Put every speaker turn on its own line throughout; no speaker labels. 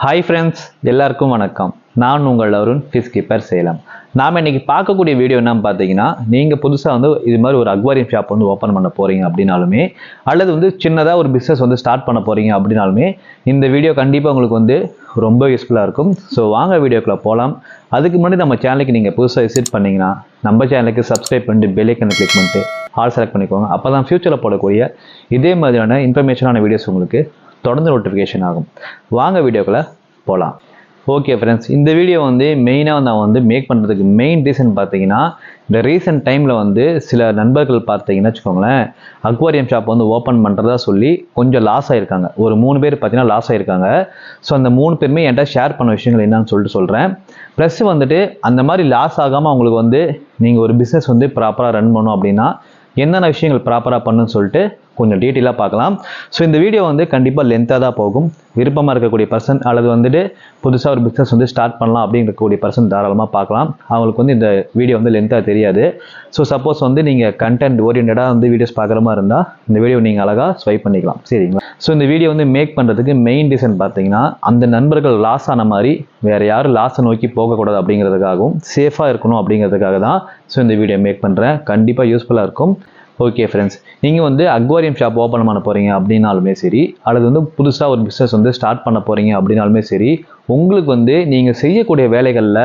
Hi friends எல்லாருக்கும் வணக்கம். நான் உங்கள் அருண் ஃபிஷ் கீப்பர் சேலம். நாம் இன்றைக்கி பார்க்கக்கூடிய வீடியோ என்னன்னு பார்த்தீங்கன்னா நீங்கள் புதுசாக வந்து இது மாதிரி ஒரு அக்வாரியம் ஷாப் வந்து ஓப்பன் பண்ண போகிறீங்க அப்படின்னாலுமே அல்லது வந்து சின்னதாக ஒரு பிஸ்னஸ் வந்து ஸ்டார்ட் பண்ண போகிறீங்க அப்படின்னாலுமே இந்த வீடியோ கண்டிப்பாக உங்களுக்கு வந்து ரொம்ப யூஸ்ஃபுல்லாக இருக்கும். ஸோ வாங்க வீடியோக்குள்ளே போகலாம் அதுக்கு முன்னாடி நம்ம சேனலுக்கு நீங்கள் புதுசாக விசிட் பண்ணிங்கன்னா நம்ம சேனலுக்கு சப்ஸ்கிரைப் பண்ணிட்டு பெல்லைக்கனை கிளிக் பண்ணிட்டு ஆல் செலக்ட் பண்ணிக்கோங்க. அப்போ தான் ஃப்யூச்சரில் போடக்கூடிய இதே மாதிரியான இன்ஃபர்மேஷனான வீடியோஸ் உங்களுக்கு தொடர்ந்து நோட்டிஃபிகேஷன் ஆகும். வாங்க வீடியோக்குள்ளே போகலாம் ஓகே ஃப்ரெண்ட்ஸ் இந்த வீடியோ வந்து மெயினாக நான் வந்து மேக் பண்ணுறதுக்கு மெயின் ரீசன் பார்த்தீங்கன்னா இந்த ரீசெண்ட் டைமில் வந்து சில நண்பர்கள் பார்த்தீங்கன்னா வச்சுக்கோங்களேன் அக்வாரியம் ஷாப் வந்து ஓப்பன் பண்ணுறதா சொல்லி கொஞ்சம் லாஸ் ஆகிருக்காங்க ஒரு மூணு பேர் பார்த்தீங்கன்னா லாஸ் ஆகிருக்காங்க ஸோ அந்த மூணு பேருமே என்கிட்ட ஷேர் பண்ண விஷயங்கள் என்னன்னு சொல்லிட்டு சொல்கிறேன் ப்ளஸ் வந்துட்டு அந்த மாதிரி லாஸ் ஆகாமல் அவங்களுக்கு வந்து நீங்கள் ஒரு பிஸ்னஸ் வந்து ப்ராப்பராக ரன் பண்ணணும் அப்படின்னா என்னென்ன விஷயங்கள் ப்ராப்பராக பண்ணுன்னு சொல்லிட்டு கொஞ்சம் டீட்டெயிலாக பார்க்கலாம். ஸோ இந்த வீடியோ வந்து கண்டிப்பாக லென்த்தாக தான் போகும். விருப்பமாக இருக்கக்கூடிய பர்சன் அல்லது வந்துட்டு புதுசாக ஒரு பிஸ்னஸ் வந்து ஸ்டார்ட் பண்ணலாம் அப்படிங்கக்கூடிய பர்சன் தாராளமாக பார்க்கலாம். அவங்களுக்கு வந்து இந்த வீடியோ வந்து லென்த்தாக தெரியாது. ஸோ சப்போஸ் வந்து நீங்கள் கண்டென்ட் ஓரியன்டாக வந்து வீடியோஸ் பார்க்குற மாதிரி இருந்தால் இந்த வீடியோ நீங்கள் அழகாக ஸ்வைப் பண்ணிக்கலாம். சரிங்களா? ஸோ இந்த வீடியோ வந்து மேக் பண்ணுறதுக்கு மெயின் ரீசன் பார்த்தீங்கன்னா அந்த நண்பர்கள் லாஸ் ஆன மாதிரி வேறு யாரும் லாஸை நோக்கி போகக்கூடாது அப்படிங்கிறதுக்காகவும் சேஃபாக இருக்கணும் அப்படிங்கிறதுக்காக தான் ஸோ இந்த வீடியோ மேக் பண்ணுறேன் கண்டிப்பாக யூஸ்ஃபுல்லாக இருக்கும். ஓகே ஃப்ரெண்ட்ஸ் நீங்கள் வந்து அக்வாரியம் ஷாப் ஓப்பன் பண்ண போகிறீங்க அப்படின்னாலுமே சரி அல்லது வந்து புதுசாக ஒரு பிஸ்னஸ் வந்து ஸ்டார்ட் பண்ண போகிறீங்க அப்படின்னாலுமே சரி உங்களுக்கு வந்து நீங்கள் செய்யக்கூடிய வேலைகளில்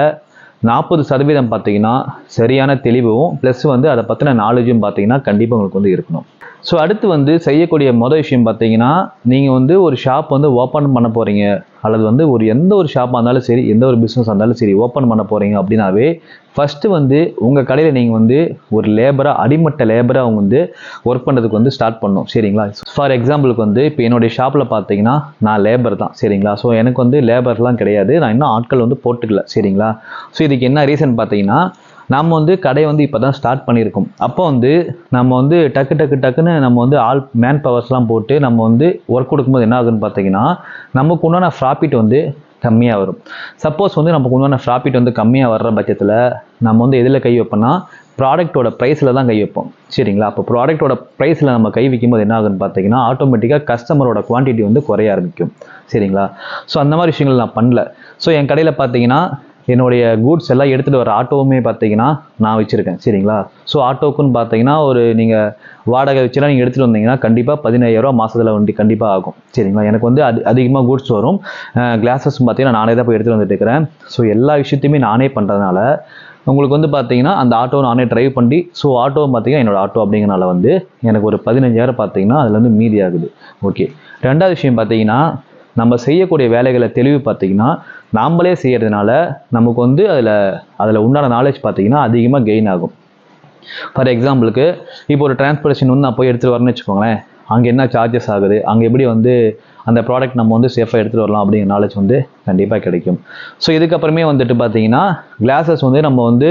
நாற்பது சதவீதம் பார்த்தீங்கன்னா சரியான தெளிவும் ப்ளஸ் வந்து அதை பற்றின நாலேஜும் பார்த்தீங்கன்னா கண்டிப்பாக உங்களுக்கு வந்து இருக்கணும். ஸோ அடுத்து வந்து செய்யக்கூடிய மொதல் விஷயம் பார்த்தீங்கன்னா நீங்கள் வந்து ஒரு ஷாப் வந்து ஓப்பன் பண்ண போகிறீங்க அல்லது வந்து ஒரு எந்த ஒரு ஷாப்பாக இருந்தாலும் சரி எந்த ஒரு பிஸ்னஸ் இருந்தாலும் சரி ஓப்பன் பண்ண போகிறீங்க அப்படின்னாவே ஃபஸ்ட்டு வந்து உங்கள் கடையில் நீங்கள் வந்து ஒரு லேபராக அடிமட்ட லேபராக அவங்க வந்து ஒர்க் பண்ணுறதுக்கு வந்து ஸ்டார்ட் பண்ணோம் சரிங்களா? ஃபார் எக்ஸாம்பிளுக்கு வந்து இப்போ என்னுடைய ஷாப்பில் பார்த்தீங்கன்னா நான் லேபர் தான். சரிங்களா? ஸோ எனக்கு வந்து லேபர்லாம் கிடையாது. நான் இன்னும் ஆட்கள் வந்து போட்டுக்கல. சரிங்களா? ஸோ இதுக்கு என்ன ரீசன் பார்த்தீங்கன்னா நம்ம வந்து கடை வந்து இப்போ தான் ஸ்டார்ட் பண்ணியிருக்கோம். அப்போ வந்து நம்ம வந்து டக்கு டக்கு டக்குன்னு நம்ம வந்து ஆல் மேன் பவர்ஸ்லாம் போட்டு நம்ம வந்து ஒர்க் கொடுக்கும்போது என்ன ஆகுதுன்னு பார்த்தீங்கன்னா நமக்கு உண்டான ப்ராஃபிட் வந்து கம்மியாக வரும். சப்போஸ் வந்து நமக்கு உண்டான ப்ராஃபிட் வந்து கம்மியாக வர்ற பட்சத்தில் நம்ம வந்து எதில் கை வைப்போம்னா ப்ராடக்ட்டோட ப்ரைஸில் தான் கை வைப்போம். சரிங்களா? அப்போ ப்ராடக்ட்டோட ப்ரைஸில் நம்ம கை வைக்கும்போது என்ன ஆகுதுன்னு பார்த்தீங்கன்னா ஆட்டோமேட்டிக்காக கஸ்டமரோட குவான்டிட்டி வந்து குறைய ஆரம்பிக்கும். சரிங்களா? ஸோ அந்த மாதிரி விஷயங்கள் நான் பண்ணல. ஸோ என் கடையில் பார்த்தீங்கன்னா என்னுடைய கூட்ஸ் எல்லாம் எடுத்துகிட்டு வர ஆட்டோவுமே பார்த்தீங்கன்னா நான் வச்சுருக்கேன். சரிங்களா? ஸோ ஆட்டோக்குன்னு பார்த்தீங்கன்னா ஒரு நீங்கள் வாடகை வச்சுலாம் நீங்கள் எடுத்துகிட்டு வந்தீங்கன்னா கண்டிப்பாக பதினாயிரரூவா மாதத்தில் வண்டி கண்டிப்பாக ஆகும். சரிங்களா? எனக்கு வந்து அது அதிகமாக கூட்ஸ் வரும். கிளாஸஸ் பார்த்தீங்கன்னா நானே தான் போய் எடுத்துகிட்டு வந்துட்டு இருக்கிறேன் ஸோ எல்லா விஷயத்தையுமே நானே பண்ணுறதுனால உங்களுக்கு வந்து பார்த்தீங்கன்னா அந்த ஆட்டோ நானே ட்ரைவ் பண்ணி ஸோ ஆட்டோ பார்த்தீங்கன்னா என்னோடய ஆட்டோ அப்படிங்கிறனால வந்து எனக்கு ஒரு பதினஞ்சாயிரம் பார்த்தீங்கன்னா அதில் வந்து மீதி ஆகுது. ஓகே ரெண்டாவது விஷயம் பார்த்தீங்கன்னா நம்ம செய்யக்கூடிய வேலைகளை தெளிவு பார்த்தீங்கன்னா நாமளே செய்கிறதுனால நமக்கு வந்து அதில் அதில் உண்டான நாலேஜ் பார்த்தீங்கன்னா அதிகமாக கெயின் ஆகும். ஃபார் எக்ஸாம்பிளுக்கு இப்போ ஒரு டிரான்ஸ்போர்டேஷன் வந்து நான் போய் எடுத்துகிட்டு வரேன்னு வச்சுக்கோங்களேன். அங்கே என்ன சார்ஜஸ் ஆகுது? அங்கே எப்படி வந்து அந்த ப்ராடக்ட் நம்ம வந்து சேஃபாக எடுத்துகிட்டு வரலாம் அப்படிங்கிற நாலேஜ் வந்து கண்டிப்பாக கிடைக்கும். ஸோ இதுக்கப்புறமே வந்துட்டு பார்த்தீங்கன்னா கிளாஸஸ் வந்து நம்ம வந்து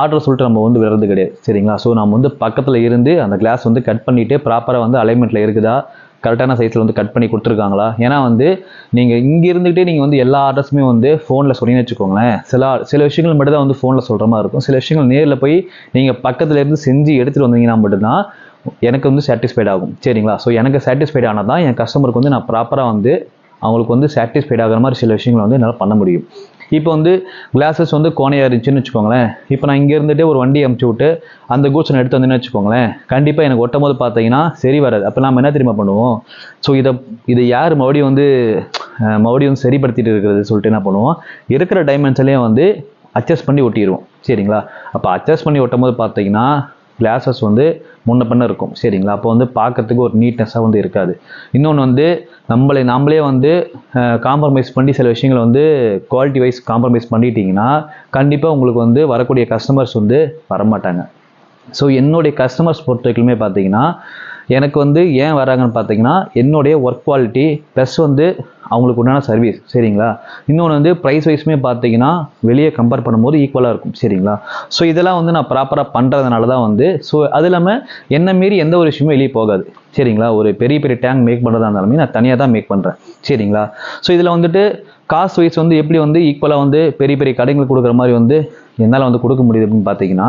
ஆர்டர் சொல்லிட்டு நம்ம வந்து விடுறது கிடையாது. சரிங்களா? ஸோ நம்ம வந்து பக்கத்தில் இருந்து அந்த கிளாஸ் வந்து கட் பண்ணிவிட்டு ப்ராப்பராக வந்து அலைன்மெண்ட்டில் இருக்குதா? கரெக்டான சைஸில் வந்து கட் பண்ணி கொடுத்துருக்காங்களா? ஏன்னா வந்து நீங்கள் இங்கே இருந்துகிட்டே நீங்கள் வந்து எல்லா ஆர்டர்ஸுமே வந்து ஃபோனில் சொன்னீங்கன்னு வச்சுக்கோங்களேன். சில சில விஷயங்கள் மட்டும் தான் வந்து ஃபோனில் சொல்கிற மாதிரி இருக்கும். சில விஷயங்கள் நேரில் போய் நீங்கள் பக்கத்தில் இருந்து செஞ்சு எடுத்துகிட்டு வந்தீங்கன்னா மட்டும்தான் எனக்கு வந்து சாட்டிஸ்ஃபைட் ஆகும். சரிங்களா? ஸோ எனக்கு சாட்டிஸ்ஃபைட் ஆனால் தான் என் கஸ்டமருக்கு வந்து நான் ப்ராப்பராக வந்து அவங்களுக்கு வந்து சாட்டிஸ்ஃபைட் ஆகிற மாதிரி சில விஷயங்களை வந்து என்னால் பண்ண முடியும். இப்போ வந்து கிளாஸஸ் வந்து கோணையாக இருந்துச்சுன்னு வச்சுக்கோங்களேன். இப்போ நான் இங்கே இருந்துட்டு ஒரு வண்டி அமுச்சு விட்டு அந்த கூட்ஸ் எடுத்து வந்தேன்னு வச்சுக்கோங்களேன். கண்டிப்பாக எனக்கு ஒட்டும் போது பார்த்தீங்கன்னா சரி வராது. அப்போ நம்ம என்ன தெரியுமா பண்ணுவோம்? ஸோ இதை இதை யார் மறுபடியும் வந்து மறுபடியும் வந்து சரிப்படுத்திட்டு இருக்கிறது சொல்லிட்டு என்ன பண்ணுவோம்? இருக்கிற டைமென்ஷன்லேயும் வந்து அட்ஜஸ்ட் பண்ணி ஒட்டிடுவோம் சரிங்களா? அப்போ அட்ஜஸ்ட் பண்ணி ஒட்டும் போது பார்த்தீங்கன்னா கிளாஸஸ் வந்து முன்ன பண்ண இருக்கும். சரிங்களா? அப்போ வந்து பார்க்கறதுக்கு ஒரு நீட்னஸாக வந்து இருக்காது. இன்னொன்று வந்து நம்மளை நாமளே வந்து காம்ப்ரமைஸ் பண்ணி சில விஷயங்களை வந்து குவாலிட்டி வைஸ் காம்ப்ரமைஸ் பண்ணிட்டீங்கன்னா கண்டிப்பாக உங்களுக்கு வந்து வரக்கூடிய கஸ்டமர்ஸ் வந்து வரமாட்டாங்க. ஸோ என்னுடைய கஸ்டமர்ஸ் பொறுத்த வரைக்குமே பார்த்தீங்கன்னா எனக்கு வந்து ஏன் வராங்கன்னு பார்த்தீங்கன்னா என்னுடைய ஒர்க் குவாலிட்டி ப்ளஸ் வந்து அவங்களுக்கு உண்டான சர்வீஸ் சரிங்களா? இன்னொன்று வந்து ப்ரைஸ் வைஸுமே பார்த்தீங்கன்னா வெளியே கம்பேர் பண்ணும்போது ஈக்குவலாக இருக்கும் சரிங்களா? ஸோ இதெல்லாம் வந்து நான் ப்ராப்பராக பண்ணுறதுனால தான் வந்து ஸோ அது இல்லாமல் என்ன மீறி எந்த ஒரு விஷயமும் வெளியே போகாது சரிங்களா? ஒரு பெரிய பெரிய டேங்க் மேக் பண்ணுறதா இருந்தாலுமே நான் தனியாக தான் மேக் பண்ணுறேன் சரிங்களா? ஸோ இதில் வந்துட்டு காஸ்ட் வைஸ் வந்து எப்படி வந்து ஈக்குவலாக வந்து பெரிய பெரிய கடைங்களுக்கு கொடுக்குற மாதிரி வந்து என்னால் வந்து கொடுக்க முடியுது அப்படின்னு பார்த்தீங்கன்னா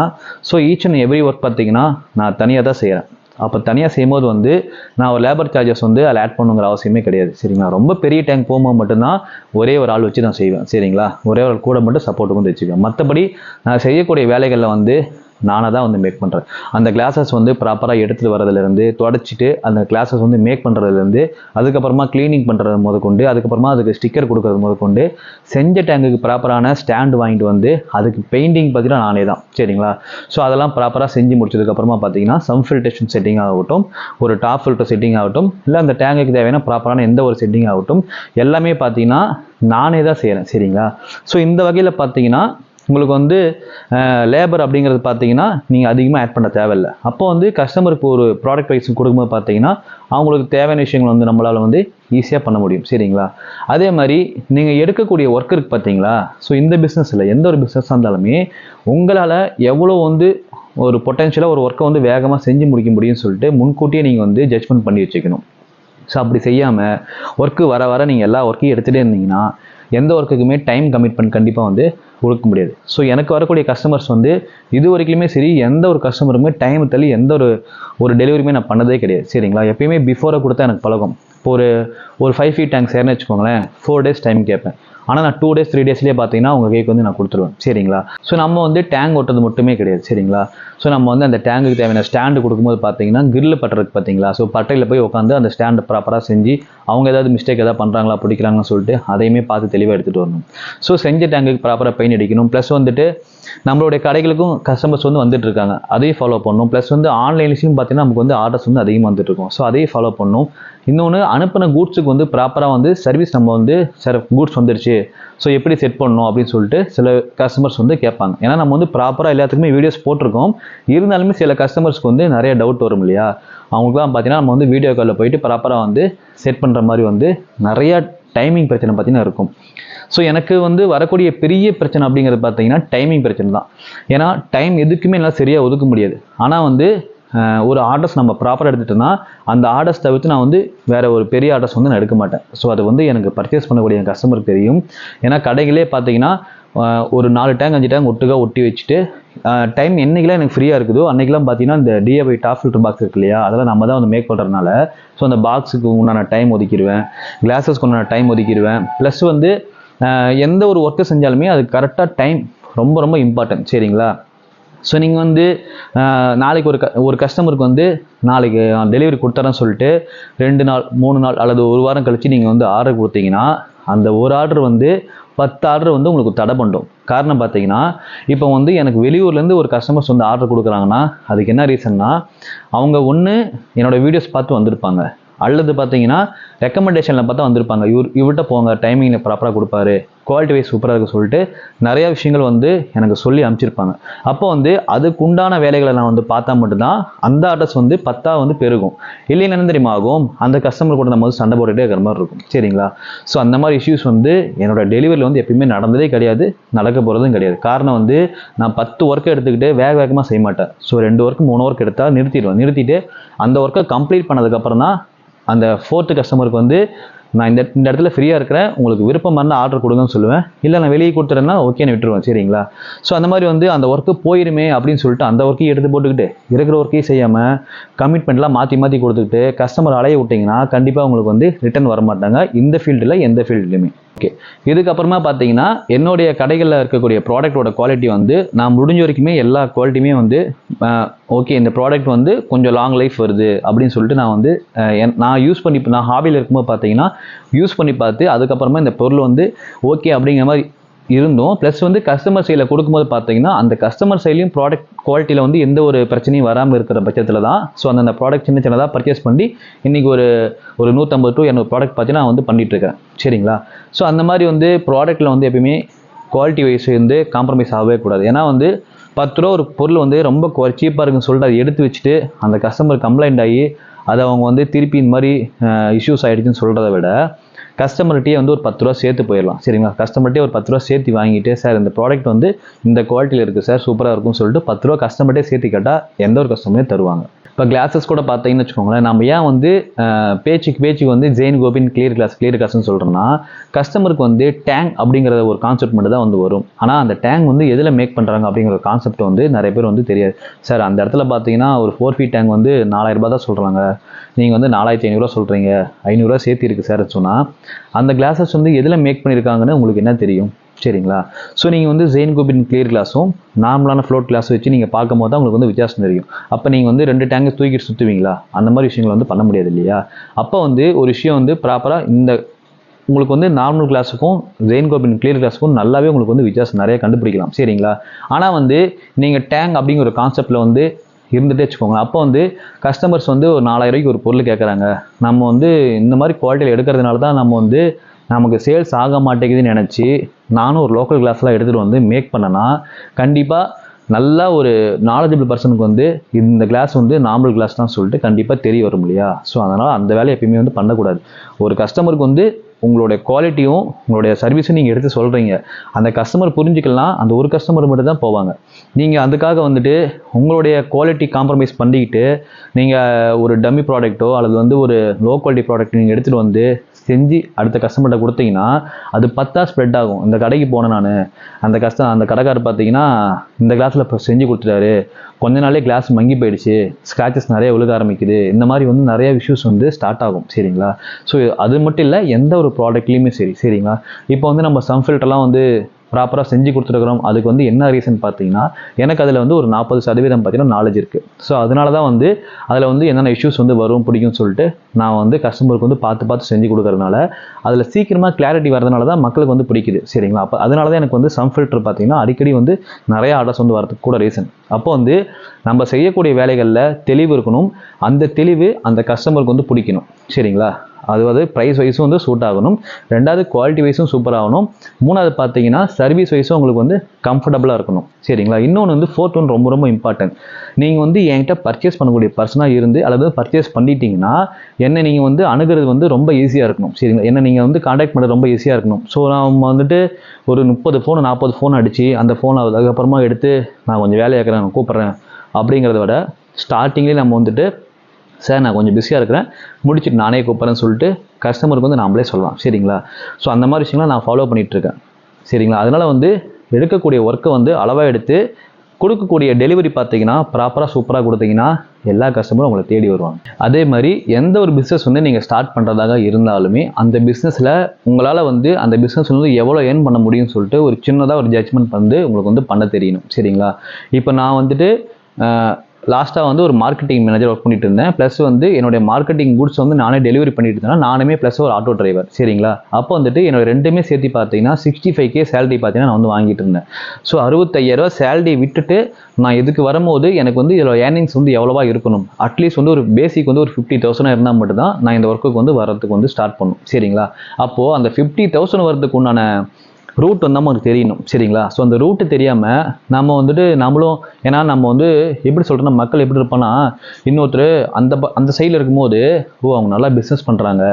so each and every work பார்த்தீங்கன்னா நான் தனியாக தான் செய்கிறேன் அப்போ தனியாக செய்யும்போது வந்து நான் ஒரு லேபர் சார்ஜஸ் வந்து அதில் ஆட் பண்ணுங்கிற அவசியமே கிடையாது. சரிங்களா? ரொம்ப பெரிய டேங்க் போகும்போது மட்டும்தான் ஒரே ஒரு ஆள் வச்சு நான் செய்வேன். சரிங்களா? ஒரே ஒரு ஆள் கூட மட்டும் சப்போர்ட்டுக்கு வந்து வச்சுக்குவேன் மற்றபடி நான் செய்யக்கூடிய வேலைகளில் வந்து நானாக தான் வந்து மேக் பண்ணுறேன் அந்த கிளாஸஸ் வந்து ப்ராப்பராக எடுத்துகிட்டு வரதுலேருந்து தொடச்சிட்டு அந்த கிளாஸஸ் வந்து மேக் பண்ணுறதுலேருந்து அதுக்கப்புறமா க்ளீனிங் பண்ணுறது முதற்கொண்டு அதுக்கப்புறமா அதுக்கு ஸ்டிக்கர் கொடுக்கறது முதற்கொண்டு செஞ்ச டேங்குக்கு ப்ராப்பரான ஸ்டாண்டு வாங்கிட்டு வந்து அதுக்கு பெயிண்டிங் பார்த்தீங்கன்னா நானே தான். சரிங்களா? ஸோ அதெல்லாம் ப்ராப்பராக செஞ்சு முடிச்சதுக்கப்புறமா பார்த்தீங்கன்னா சம் ஃபில்ட்ரேஷன் செட்டிங் ஆகட்டும் ஒரு டாப் ஃபில்டர் செட்டிங் ஆகட்டும் இல்லை அந்த டேங்குக்கு தேவையான ப்ராப்பரான எந்த ஒரு செட்டிங் ஆகட்டும் எல்லாமே பார்த்தீங்கன்னா நானே தான் செய்கிறேன் சரிங்களா? ஸோ இந்த வகையில் பார்த்தீங்கன்னா உங்களுக்கு வந்து லேபர் அப்படிங்கிறது பார்த்தீங்கன்னா நீங்கள் அதிகமாக ஆட் பண்ண தேவையில்ல. அப்போ வந்து கஸ்டமருக்கு ஒரு ப்ராடக்ட் வைஸ் கொடுக்கும்போது பார்த்தீங்கன்னா அவங்களுக்கு தேவையான விஷயங்கள் வந்து நம்மளால் வந்து ஈஸியாக பண்ண முடியும். சரிங்களா? அதே மாதிரி நீங்கள் எடுக்கக்கூடிய ஒர்க் இருக்கு பார்த்தீங்களா? ஸோ இந்த பிஸ்னஸில் எந்த ஒரு பிஸ்னஸாக இருந்தாலுமே உங்களால் எவ்வளோ வந்து ஒரு பொட்டென்ஷியலாக ஒரு ஒர்க்கை வந்து வேகமாக செஞ்சு முடிக்க முடியும்னு சொல்லிட்டு முன்கூட்டியே நீங்கள் வந்து ஜட்ஜ்மெண்ட் பண்ணி வச்சுக்கணும். ஸோ அப்படி செய்யாமல் ஒர்க்கு வர வர நீங்கள் எல்லா ஒர்க்கையும் எடுத்துகிட்டே இருந்தீங்கன்னா எந்த ஒர்க்குக்குமே டைம் கமிட்மெண்ட் கண்டிப்பாக வந்து கொடுக்க முடியாது. ஸோ எனக்கு வரக்கூடிய கஸ்டமர்ஸ் வந்து இது வரைக்குமே சரி எந்த ஒரு கஸ்டமருமே டைம் தள்ளி எந்த ஒரு ஒரு டெலிவரியுமே நான் பண்ணதே கிடையாது. சரிங்களா? எப்பயுமே பிஃபோராக கொடுத்தா எனக்கு பழகும் இப்போ ஒரு ஒரு ஃபைவ் ஃபீட் டேங்க் சேர்னு வச்சுக்கோங்களேன் ஃபோர் டேஸ் டைம் கேட்பேன் ஆனால் நான் டூ டேஸ் த்ரீ டேஸ்லேயே பார்த்தீங்கன்னா உங்கள் கேக் வந்து நான் கொடுத்துருவேன். சரிங்களா? ஸோ நம்ம வந்து டேங்க் ஓட்டுறது மட்டுமே கிடையாது சரிங்களா? ஸோ நம்ம வந்து அந்த டேங்குக்கு தேவையான ஸ்டாண்டு கொடுக்கும்போது பார்த்தீங்கன்னா கிரில் பட்டுறதுக்கு பார்த்தீங்களா ஸோ பட்டையில் போய் உட்காந்து அந்த ஸ்டாண்டு ப்ராப்பராக செஞ்சு அவங்க ஏதாவது மிஸ்டேக் ஏதாவது பண்ணுறாங்களா பிடிக்கிறாங்கன்னு சொல்லிட்டு அதையுமே பார்த்து தெளிவாக எடுத்துகிட்டு வரணும். ஸோ செஞ்ச டேங்குக்கு ப்ராப்பராக பெயிண்ட் அடிக்கணும். ப்ளஸ் வந்துட்டு நம்மளுடைய கடைகளுக்கும் கஸ்டமர்ஸ் வந்து வந்துட்டு இருக்காங்க. அதையும் ஃபாலோ பண்ணணும். ப்ளஸ் வந்து ஆன்லைன்லேயும் பார்த்தீங்கன்னா நமக்கு வந்து ஆர்டர்ஸ் வந்து அதிகமாக வந்துட்டு இருக்கும். ஸோ அதையும் ஃபாலோ பண்ணணும். இன்னொன்று அனுப்பின கூட்ஸுக்கு வந்து ப்ராப்பராக வந்து சர்வீஸ் நம்ம வந்து சார் கூட்ஸ் வந்துருச்சு. ஸோ எப்படி செட் பண்ணணும் அப்படின்னு சொல்லிட்டு சில கஸ்டமர்ஸ் வந்து கேட்பாங்க. ஏன்னா நம்ம வந்து ப்ராப்பராக எல்லாத்துக்குமே வீடியோஸ் போட்டிருக்கோம். இருந்தாலுமே சில கஸ்டமர்ஸ்க்கு வந்து நிறைய டவுட் வரும் இல்லையா? அவங்களுக்குலாம் பார்த்தீங்கன்னா நம்ம வந்து வீடியோ காலில் போயிட்டு ப்ராப்பராக வந்து செட் பண்ணுற மாதிரி வந்து நிறையா டைமிங் பிரச்சனை பார்த்தீங்கன்னா இருக்கும். ஸோ எனக்கு வந்து வரக்கூடிய பெரிய பிரச்சனை அப்படிங்கிறது பார்த்தீங்கன்னா டைமிங் பிரச்சனை தான். ஏன்னா டைம் எதுக்குமே என்னால் சரியாக ஒதுக்க முடியாது. ஆனால் வந்து ஒரு ஆர்டர்ஸ் நம்ம ப்ராப்பராக எடுத்துட்டோம்னா அந்த ஆர்டர்ஸ் தவிர்த்து நான் வந்து வேறு ஒரு பெரிய ஆர்டர்ஸ் வந்து நான் எடுக்க மாட்டேன். ஸோ அது வந்து எனக்கு பர்ச்சேஸ் பண்ணக்கூடிய என் கஸ்டமருக்கு தெரியும். ஏன்னா கடைகளே பார்த்தீங்கன்னா ஒரு நாலு டேங்க் அஞ்சு டேங்க் ஒட்டுக்கா ஒட்டி வச்சுட்டு டைம் என்னைக்கெல்லாம் எனக்கு ஃப்ரீயாக இருக்குதோ அன்றைக்கெலாம் பார்த்தீங்கன்னா இந்த டிஏவை டாப் ஃபில்டர் பாக்ஸ் இருக்கு இல்லையா? அதெல்லாம் நம்ம தான் வந்து மேக் பண்ணுறதுனால ஸோ அந்த பாக்ஸுக்கு உண்டான டைம் ஒதுக்கிடுவேன். கிளாஸஸ்க்கு உண்டான டைம் ஒதுக்கிடுவேன். ப்ளஸ் வந்து எந்த ஒரு ஒர்க்கு செஞ்சாலுமே அது கரெக்டாக டைம் ரொம்ப ரொம்ப இம்பார்ட்டன்ட் சரிங்களா? ஸோ நீங்கள் வந்து நாளைக்கு ஒரு க ஒரு கஸ்டமருக்கு வந்து நாளைக்கு டெலிவரி கொடுத்துறேன்னு சொல்லிட்டு ரெண்டு நாள் மூணு நாள் அல்லது ஒரு வாரம் கழித்து நீங்கள் வந்து ஆர்டர் கொடுத்தீங்கன்னா அந்த ஒரு ஆர்டர் வந்து பத்து ஆர்டர் வந்து உங்களுக்கு தடை பண்ணும். காரணம் பார்த்தீங்கன்னா இப்போ வந்து எனக்கு வெளியூர்லேருந்து ஒரு கஸ்டமர்ஸ் வந்து ஆர்டர் கொடுக்குறாங்கன்னா அதுக்கு என்ன ரீசன்னா அவங்க ஒன்று என்னோட வீடியோஸ் பார்த்து வந்திருப்பாங்க. அல்லது பார்த்தீங்கன்னா ரெக்கமெண்டேஷனில் பார்த்தா வந்திருப்பாங்க. இவர் இவர்கிட்ட போங்க டைமிங்கில் ப்ராப்பராக கொடுப்பாரு. குவாலிட்டி வைஸ் சூப்பராக இருக்குது சொல்லிட்டு நிறைய விஷயங்கள் வந்து எனக்கு சொல்லி அனுப்பிச்சிருப்பாங்க. அப்போ வந்து அதுக்கு உண்டான வேலைகளை நான் வந்து பார்த்தா மட்டும்தான் அந்த ஆர்டர்ஸ் வந்து பத்தா வந்து பெருகும். இல்லைன்னா என்ன தெரியுமா ஆகும்? அந்த கஸ்டமர் கூட நம்ம வந்து சண்டை போட்டுகிட்டே இருக்கிற மாதிரி இருக்கும். சரிங்களா? ஸோ அந்த மாதிரி இஷ்யூஸ் வந்து என்னோட டெலிவரியில் வந்து எப்பயுமே நடந்ததே கிடையாது நடக்க போகிறதும் கிடையாது. காரணம் வந்து நான் பத்து ஒர்க்கை எடுத்துக்கிட்டு வேக வேகமாக செய்ய மாட்டேன். ஸோ ரெண்டு ஒர்க் மூணு ஒர்க் எடுத்தால் நிறுத்திடுவேன். நிறுத்திட்டு அந்த ஒர்க்கை கம்ப்ளீட் பண்ணதுக்கப்புறம் தான் அந்த ஃபோர்த்து கஸ்டமருக்கு வந்து நான் இந்த இந்த இடத்துல ஃப்ரீயாக இருக்கிறேன். உங்களுக்கு விருப்பம் இருந்தால் ஆர்டர் கொடுங்கன்னு சொல்லுவேன். இல்லை நான் வெளியே கொடுத்துட்டேன்னா ஓகேன்னு விட்டுருவேன். சரிங்களா? ஸோ அந்த மாதிரி வந்து அந்த ஒர்க்கு போயிருமே அப்படின்னு சொல்லிட்டு அந்த ஒர்க்கையும் எடுத்து போட்டுக்கிட்டு இருக்கிற ஒர்க்கையும் செய்யாமல் கமிட்மெண்ட்லாம் மாற்றி மாற்றி கொடுத்துக்கிட்டு கஸ்டமர் அலைய விட்டிங்கன்னா கண்டிப்பாக உங்களுக்கு வந்து ரிட்டர்ன் வர மாட்டாங்க இந்த ஃபீல்டில் எந்த ஃபீல்டுலையுமே ஓகே இதுக்கப்புறமா பார்த்தீங்கன்னா என்னுடைய கடைகளில் இருக்கக்கூடிய ப்ராடக்ட்டோட குவாலிட்டி வந்து நான் முடிஞ்ச வரைக்குமே எல்லா குவாலிட்டியுமே வந்து ஓகே இந்த ப்ராடக்ட் வந்து கொஞ்சம் லாங் லைஃப் வருது அப்படின்னு சொல்லிட்டு நான் வந்து என்- நான் யூஸ் பண்ணி நான் ஹாபியில் இருக்கும்போது பார்த்தீங்கன்னா யூஸ் பண்ணி பார்த்து அதுக்கப்புறமா இந்த பொருள் வந்து ஓகே அப்படிங்கிற மாதிரி இருந்தோம் ப்ளஸ் வந்து கஸ்டமர் சைடில் கொடுக்கும்போது பார்த்தீங்கன்னா அந்த கஸ்டமர் சைட்லையும் ப்ராடக்ட் குவாலிட்டியில் வந்து எந்த ஒரு பிரச்சனையும் வராமல் இருக்கிற பட்சத்தில் தான். ஸோ அந்த ப்ராடக்ட் சின்ன சின்னதாக பர்ச்சேஸ் பண்ணி இன்றைக்கி ஒரு ஒரு நூற்றம்பது டு இரநூறு ப்ராடக்ட் பார்த்தீங்கன்னா நான் வந்து பண்ணிகிட்ருக்கேன் இருக்கேன் சரிங்களா? ஸோ அந்த மாதிரி வந்து ப்ராடக்ட்டில் வந்து எப்பயுமே குவாலிட்டி வைஸ் வந்து காம்ப்ரமைஸ் ஆகவே கூடாது. ஏன்னா வந்து பத்து ரூபா ஒரு பொருள் வந்து ரொம்ப சீப்பாக இருக்குன்னு சொல்லிட்டு அதை எடுத்து வச்சுட்டு அந்த கஸ்டமர் கம்ப்ளைண்ட் ஆகி அதை அவங்க வந்து திருப்பி இந்த மாதிரி இஷ்யூஸ் ஆகிடுச்சுன்னு சொல்கிறத விட கஸ்டமர்கிட்டயே வந்து ஒரு பத்து ரூபா சேர்த்து போயிடலாம். சரிங்களா? கஸ்டமர்கிட்டே ஒரு பத்து ரூபா சேர்த்து வாங்கிட்டு சார் இந்த ப்ராடக்ட் வந்து இந்த குவாலிட்டியில் இருக்குது சார் சூப்பராக இருக்கும்னு சொல்லிட்டு பத்து ரூபா கஸ்டமர்கிட்டே சேர்த்து கேட்டால் எந்த ஒரு கஸ்டமரையும் தருவாங்க. இப்போ கிளாஸஸ் கூட பார்த்தீங்கன்னு வச்சுக்கோங்களேன் நம்ம ஏன் வந்து பேச்சுக்கு பேச்சுக்கு வந்து ஜெயின் கோபின் கிளியர் கிளாஸ் கிளியர் கிளாஸ்னு சொல்கிறோம்னா கஸ்டமருக்கு வந்து டேங்க் அப்படிங்கிற ஒரு கான்செப்ட் மட்டும் தான் வந்து வரும். ஆனால் அந்த டேங்க் வந்து எதில் மேக் பண்ணுறாங்க அப்படிங்கிற ஒரு கான்செப்ட் வந்து நிறைய பேர் வந்து தெரியாது. சார் அந்த இடத்துல பார்த்தீங்கன்னா ஒரு ஃபோர் ஃபீட் டேங்க் வந்து நாலாயிரம் ரூபாய் தான் சொல்கிறாங்க நீங்கள் வந்து நாலாயிரத்தி ஐநூறுரூவா சொல்கிறீங்க ஐநூறுரூவா சேர்த்து இருக்குது சார் சொன்னால் அந்த கிளாஸஸ் வந்து எதில் மேக் பண்ணியிருக்காங்கன்னு உங்களுக்கு என்ன தெரியும்? சரிங்களா? ஸோ நீங்கள் வந்து ஜெயின் கோபின் கிளியர் கிளாஸும் நார்மலான ஃப்ளோட் கிளாஸ் வச்சு நீங்கள் பார்க்கும் போது தான் உங்களுக்கு வந்து வித்தியாசம் தெரியும். அப்போ நீங்கள் வந்து ரெண்டு டேங்கை தூக்கிட்டு சுற்றுவீங்களா அந்த மாதிரி விஷயங்களை வந்து பண்ண முடியாது இல்லையா? அப்போ வந்து ஒரு விஷயம் வந்து ப்ராப்பராக இந்த உங்களுக்கு வந்து நார்மல் கிளாஸுக்கும் ஜெயின் கோபின் கிளியர் கிளாஸுக்கும் நல்லாவே உங்களுக்கு வந்து வித்தியாசம் நிறைய கண்டுபிடிக்கலாம். சரிங்களா? ஆனால் வந்து நீங்கள் டேங்க் அப்படிங்கிற ஒரு கான்செப்டில் வந்து இருந்துகிட்டே வச்சுக்கோங்க. அப்போ வந்து கஸ்டமர்ஸ் வந்து ஒரு நாலாயிரம் ரூபாய்க்கு ஒரு பொருள் கேட்குறாங்க நம்ம வந்து இந்த மாதிரி குவாலிட்டியில் எடுக்கிறதுனால தான் நம்ம வந்து நமக்கு சேல்ஸ் ஆக மாட்டேங்குதுன்னு நினச்சி நானும் ஒரு லோக்கல் கிளாஸ்லாம் எடுத்துகிட்டு வந்து மேக் பண்ணேன்னா கண்டிப்பாக நல்லா ஒரு நாலேஜபிள் பர்சனுக்கு வந்து இந்த கிளாஸ் வந்து நார்மல் கிளாஸ் தான் சொல்லிட்டு கண்டிப்பாக தெரிய வரும் இல்லையா? ஸோ அதனால் அந்த வேலையை எப்பயுமே வந்து பண்ணக்கூடாது. ஒரு கஸ்டமருக்கு வந்து உங்களுடைய குவாலிட்டியும் உங்களுடைய சர்வீஸும் நீங்கள் எடுத்து சொல்கிறீங்க அந்த கஸ்டமர் புரிஞ்சுக்கலாம் அந்த ஒரு கஸ்டமர் மட்டும் தான் போவாங்க. நீங்கள் அதுக்காக வந்துட்டு உங்களுடைய குவாலிட்டி காம்ப்ரமைஸ் பண்ணிக்கிட்டு நீங்கள் ஒரு டம்மி ப்ராடக்ட்டோ அல்லது வந்து ஒரு லோ குவாலிட்டி ப்ராடக்ட் நீங்கள் எடுத்துகிட்டு வந்து செஞ்சு அடுத்த கஸ்டமர்கிட்ட கொடுத்தீங்கன்னா அது பத்தா ஸ்ப்ரெட் ஆகும். இந்த கடைக்கு போனேன் நான். அந்த கஸ்டம் அந்த கடைக்காரர் பார்த்தீங்கன்னா இந்த கிளாஸில் இப்போ செஞ்சு கொடுத்துட்டாரு. கொஞ்ச நாளே கிளாஸ் மங்கி போயிடுச்சு. ஸ்க்ராச்சஸ் நிறைய விழுக ஆரம்பிக்குது. இந்த மாதிரி வந்து நிறைய இஷ்யூஸ் வந்து ஸ்டார்ட் ஆகும். சரிங்களா? ஸோ அது மட்டும் இல்லை எந்த ஒரு ப்ராடக்ட்லேயுமே சரி. சரிங்களா? இப்போ வந்து நம்ம சம் ஃபில்டர்லாம் வந்து ப்ராப்பராக செஞ்சு கொடுத்துருக்குறோம். அதுக்கு வந்து என்ன ரீசன் பார்த்தீங்கன்னா எனக்கு அதில் வந்து ஒரு நாற்பது சதவீதம் பார்த்தீங்கன்னா நாலேஜ் இருக்குது ஸோ அதனால தான் வந்து அதில் வந்து என்னென்ன இஷ்யூஸ் வந்து வரும் பிடிக்கும்னு சொல்லிட்டு நான் வந்து கஸ்டமருக்கு வந்து பார்த்து பார்த்து செஞ்சு கொடுக்குறதுனால அதில் சீக்கிரமாக கிளாரிட்டி வரதுனால தான் மக்களுக்கு வந்து பிடிக்குது. சரிங்களா? அப்போ அதனால தான் எனக்கு வந்து சம் ஃபில்டர் பார்த்தீங்கன்னா அடிக்கடி வந்து நிறைய ஆர்டர்ஸ் வந்து வரதுக்கு கூட ரீசன் அப்போ வந்து நம்ம செய்யக்கூடிய வேலைகளில் தெளிவு இருக்கணும். அந்த தெளிவு அந்த கஸ்டமருக்கு வந்து பிடிக்கணும். சரிங்களா? அது வந்து ப்ரைஸ் வைஸும் வந்து சூட் ஆகணும். ரெண்டாவது குவாலிட்டி வைஸும் சூப்பர் ஆகணும். மூணாவது பார்த்தீங்கன்னா சர்வீஸ் வைஸும் உங்களுக்கு வந்து கம்ஃபர்டபுளாக இருக்கணும். சரிங்களா? இன்னொன்று வந்து ஃபோர்த் ஒன் ரொம்ப ரொம்ப இம்பார்ட்டன்ட் நீங்கள் வந்து என்கிட்ட பர்ச்சேஸ் பண்ணக்கூடிய பர்சனாக இருந்து அல்லது பர்ச்சேஸ் பண்ணிட்டீங்கன்னா என்ன நீங்கள் வந்து அணுகிறது வந்து ரொம்ப ஈஸியாக இருக்கணும். சரிங்களா? என்ன நீங்கள் வந்து காண்டாக்ட் பண்ணுறது ரொம்ப ஈஸியாக இருக்கணும். ஸோ நான் வந்துட்டு ஒரு முப்பது ஃபோன் நாற்பது ஃபோன் அடித்து அந்த ஃபோன் அதுக்கப்புறமா எடுத்து நான் கொஞ்சம் வேலையாக கூப்பிட்றேன் அப்படிங்கிறத விட ஸ்டார்டிங்லேயே நம்ம வந்துட்டு சார் நான் கொஞ்சம் பிஸியாக இருக்கிறேன். முடிச்சுட்டு நானே கூப்பிட்றேன்னு சொல்லிட்டு கஸ்டமருக்கு வந்து நாமளே சொல்லலாம் சரிங்களா? ஸோ அந்த மாதிரி விஷயங்களை நான் ஃபாலோ பண்ணிகிட்ருக்கேன் சரிங்களா? அதனால் வந்து எடுக்கக்கூடிய ஒர்க்கை வந்து அளவாக எடுத்து கொடுக்கக்கூடிய டெலிவரி பார்த்தீங்கன்னா ப்ராப்பராக சூப்பராக கொடுத்தீங்கன்னா எல்லா கஸ்டமரும் உங்களை தேடி வருவாங்க. அதே மாதிரி எந்த ஒரு பிஸ்னஸ் வந்து நீங்கள் ஸ்டார்ட் பண்ணுறதாக இருந்தாலுமே அந்த பிஸ்னஸில் உங்களால் வந்து அந்த பிஸ்னஸ் வந்து எவ்வளோ ஏர்ன் பண்ண முடியும்னு சொல்லிட்டு ஒரு சின்னதாக ஒரு ஜட்ஜ்மெண்ட் வந்து உங்களுக்கு வந்து பண்ண தெரியணும். சரிங்களா? இப்போ நான் வந்துட்டு லாஸ்ட்டாக வந்து ஒரு மார்க்கெட்டிங் மேனேஜர் ஒர்க் பண்ணிட்டு இருந்தேன். ப்ளஸ் வந்து என்னுடைய மார்க்கெட்டிங் குட்ஸ் வந்து நானே டெலிவரி பண்ணிட்டு இருந்தேன் நானுமே ப்ளஸ் ஒரு ஆட்டோ டிரைவர் சரிங்களா? அப்போ வந்துட்டு என்னோட ரெண்டுமே சேர்த்து பார்த்தீங்கன்னா சிக்ஸ்டி ஃபைவ் கே சேலரி பார்த்தீங்கன்னா நான் வந்து வாங்கிட்டு இருந்தேன். ஸோ அறுபத்தையாயிரரூவா சேலரி விட்டுட்டு நான் இதுக்கு வரும்போது எனக்கு வந்து இதில் ஏர்னிங்ஸ் வந்து எவ்வளோவா இருக்கணும்? அட்லீஸ்ட் வந்து ஒரு பேசிக் வந்து ஒரு ஃபிஃப்டி தௌசண்ட் இருந்தால் மட்டும்தான் நான் இந்த ஒர்க்குக்கு வந்து வரதுக்கு வந்து ஸ்டார்ட் பண்ணும். சரிங்களா? அப்போது அந்த ஃபிஃப்டி தௌசண்ட் வரதுக்கு உண்டான ரூட் வந்து நமக்கு தெரியணும் சரிங்களா? ஸோ அந்த ரூட்டு தெரியாமல் நம்ம வந்துட்டு நம்மளும் ஏன்னா நம்ம வந்து எப்படி சொல்கிறோன்னா மக்கள் எப்படி இருப்போன்னா இன்னொருத்தர் அந்த ப- அந்த சைடில் இருக்கும்போது ஓ அவங்க நல்லா பிஸ்னஸ் பண்ணுறாங்க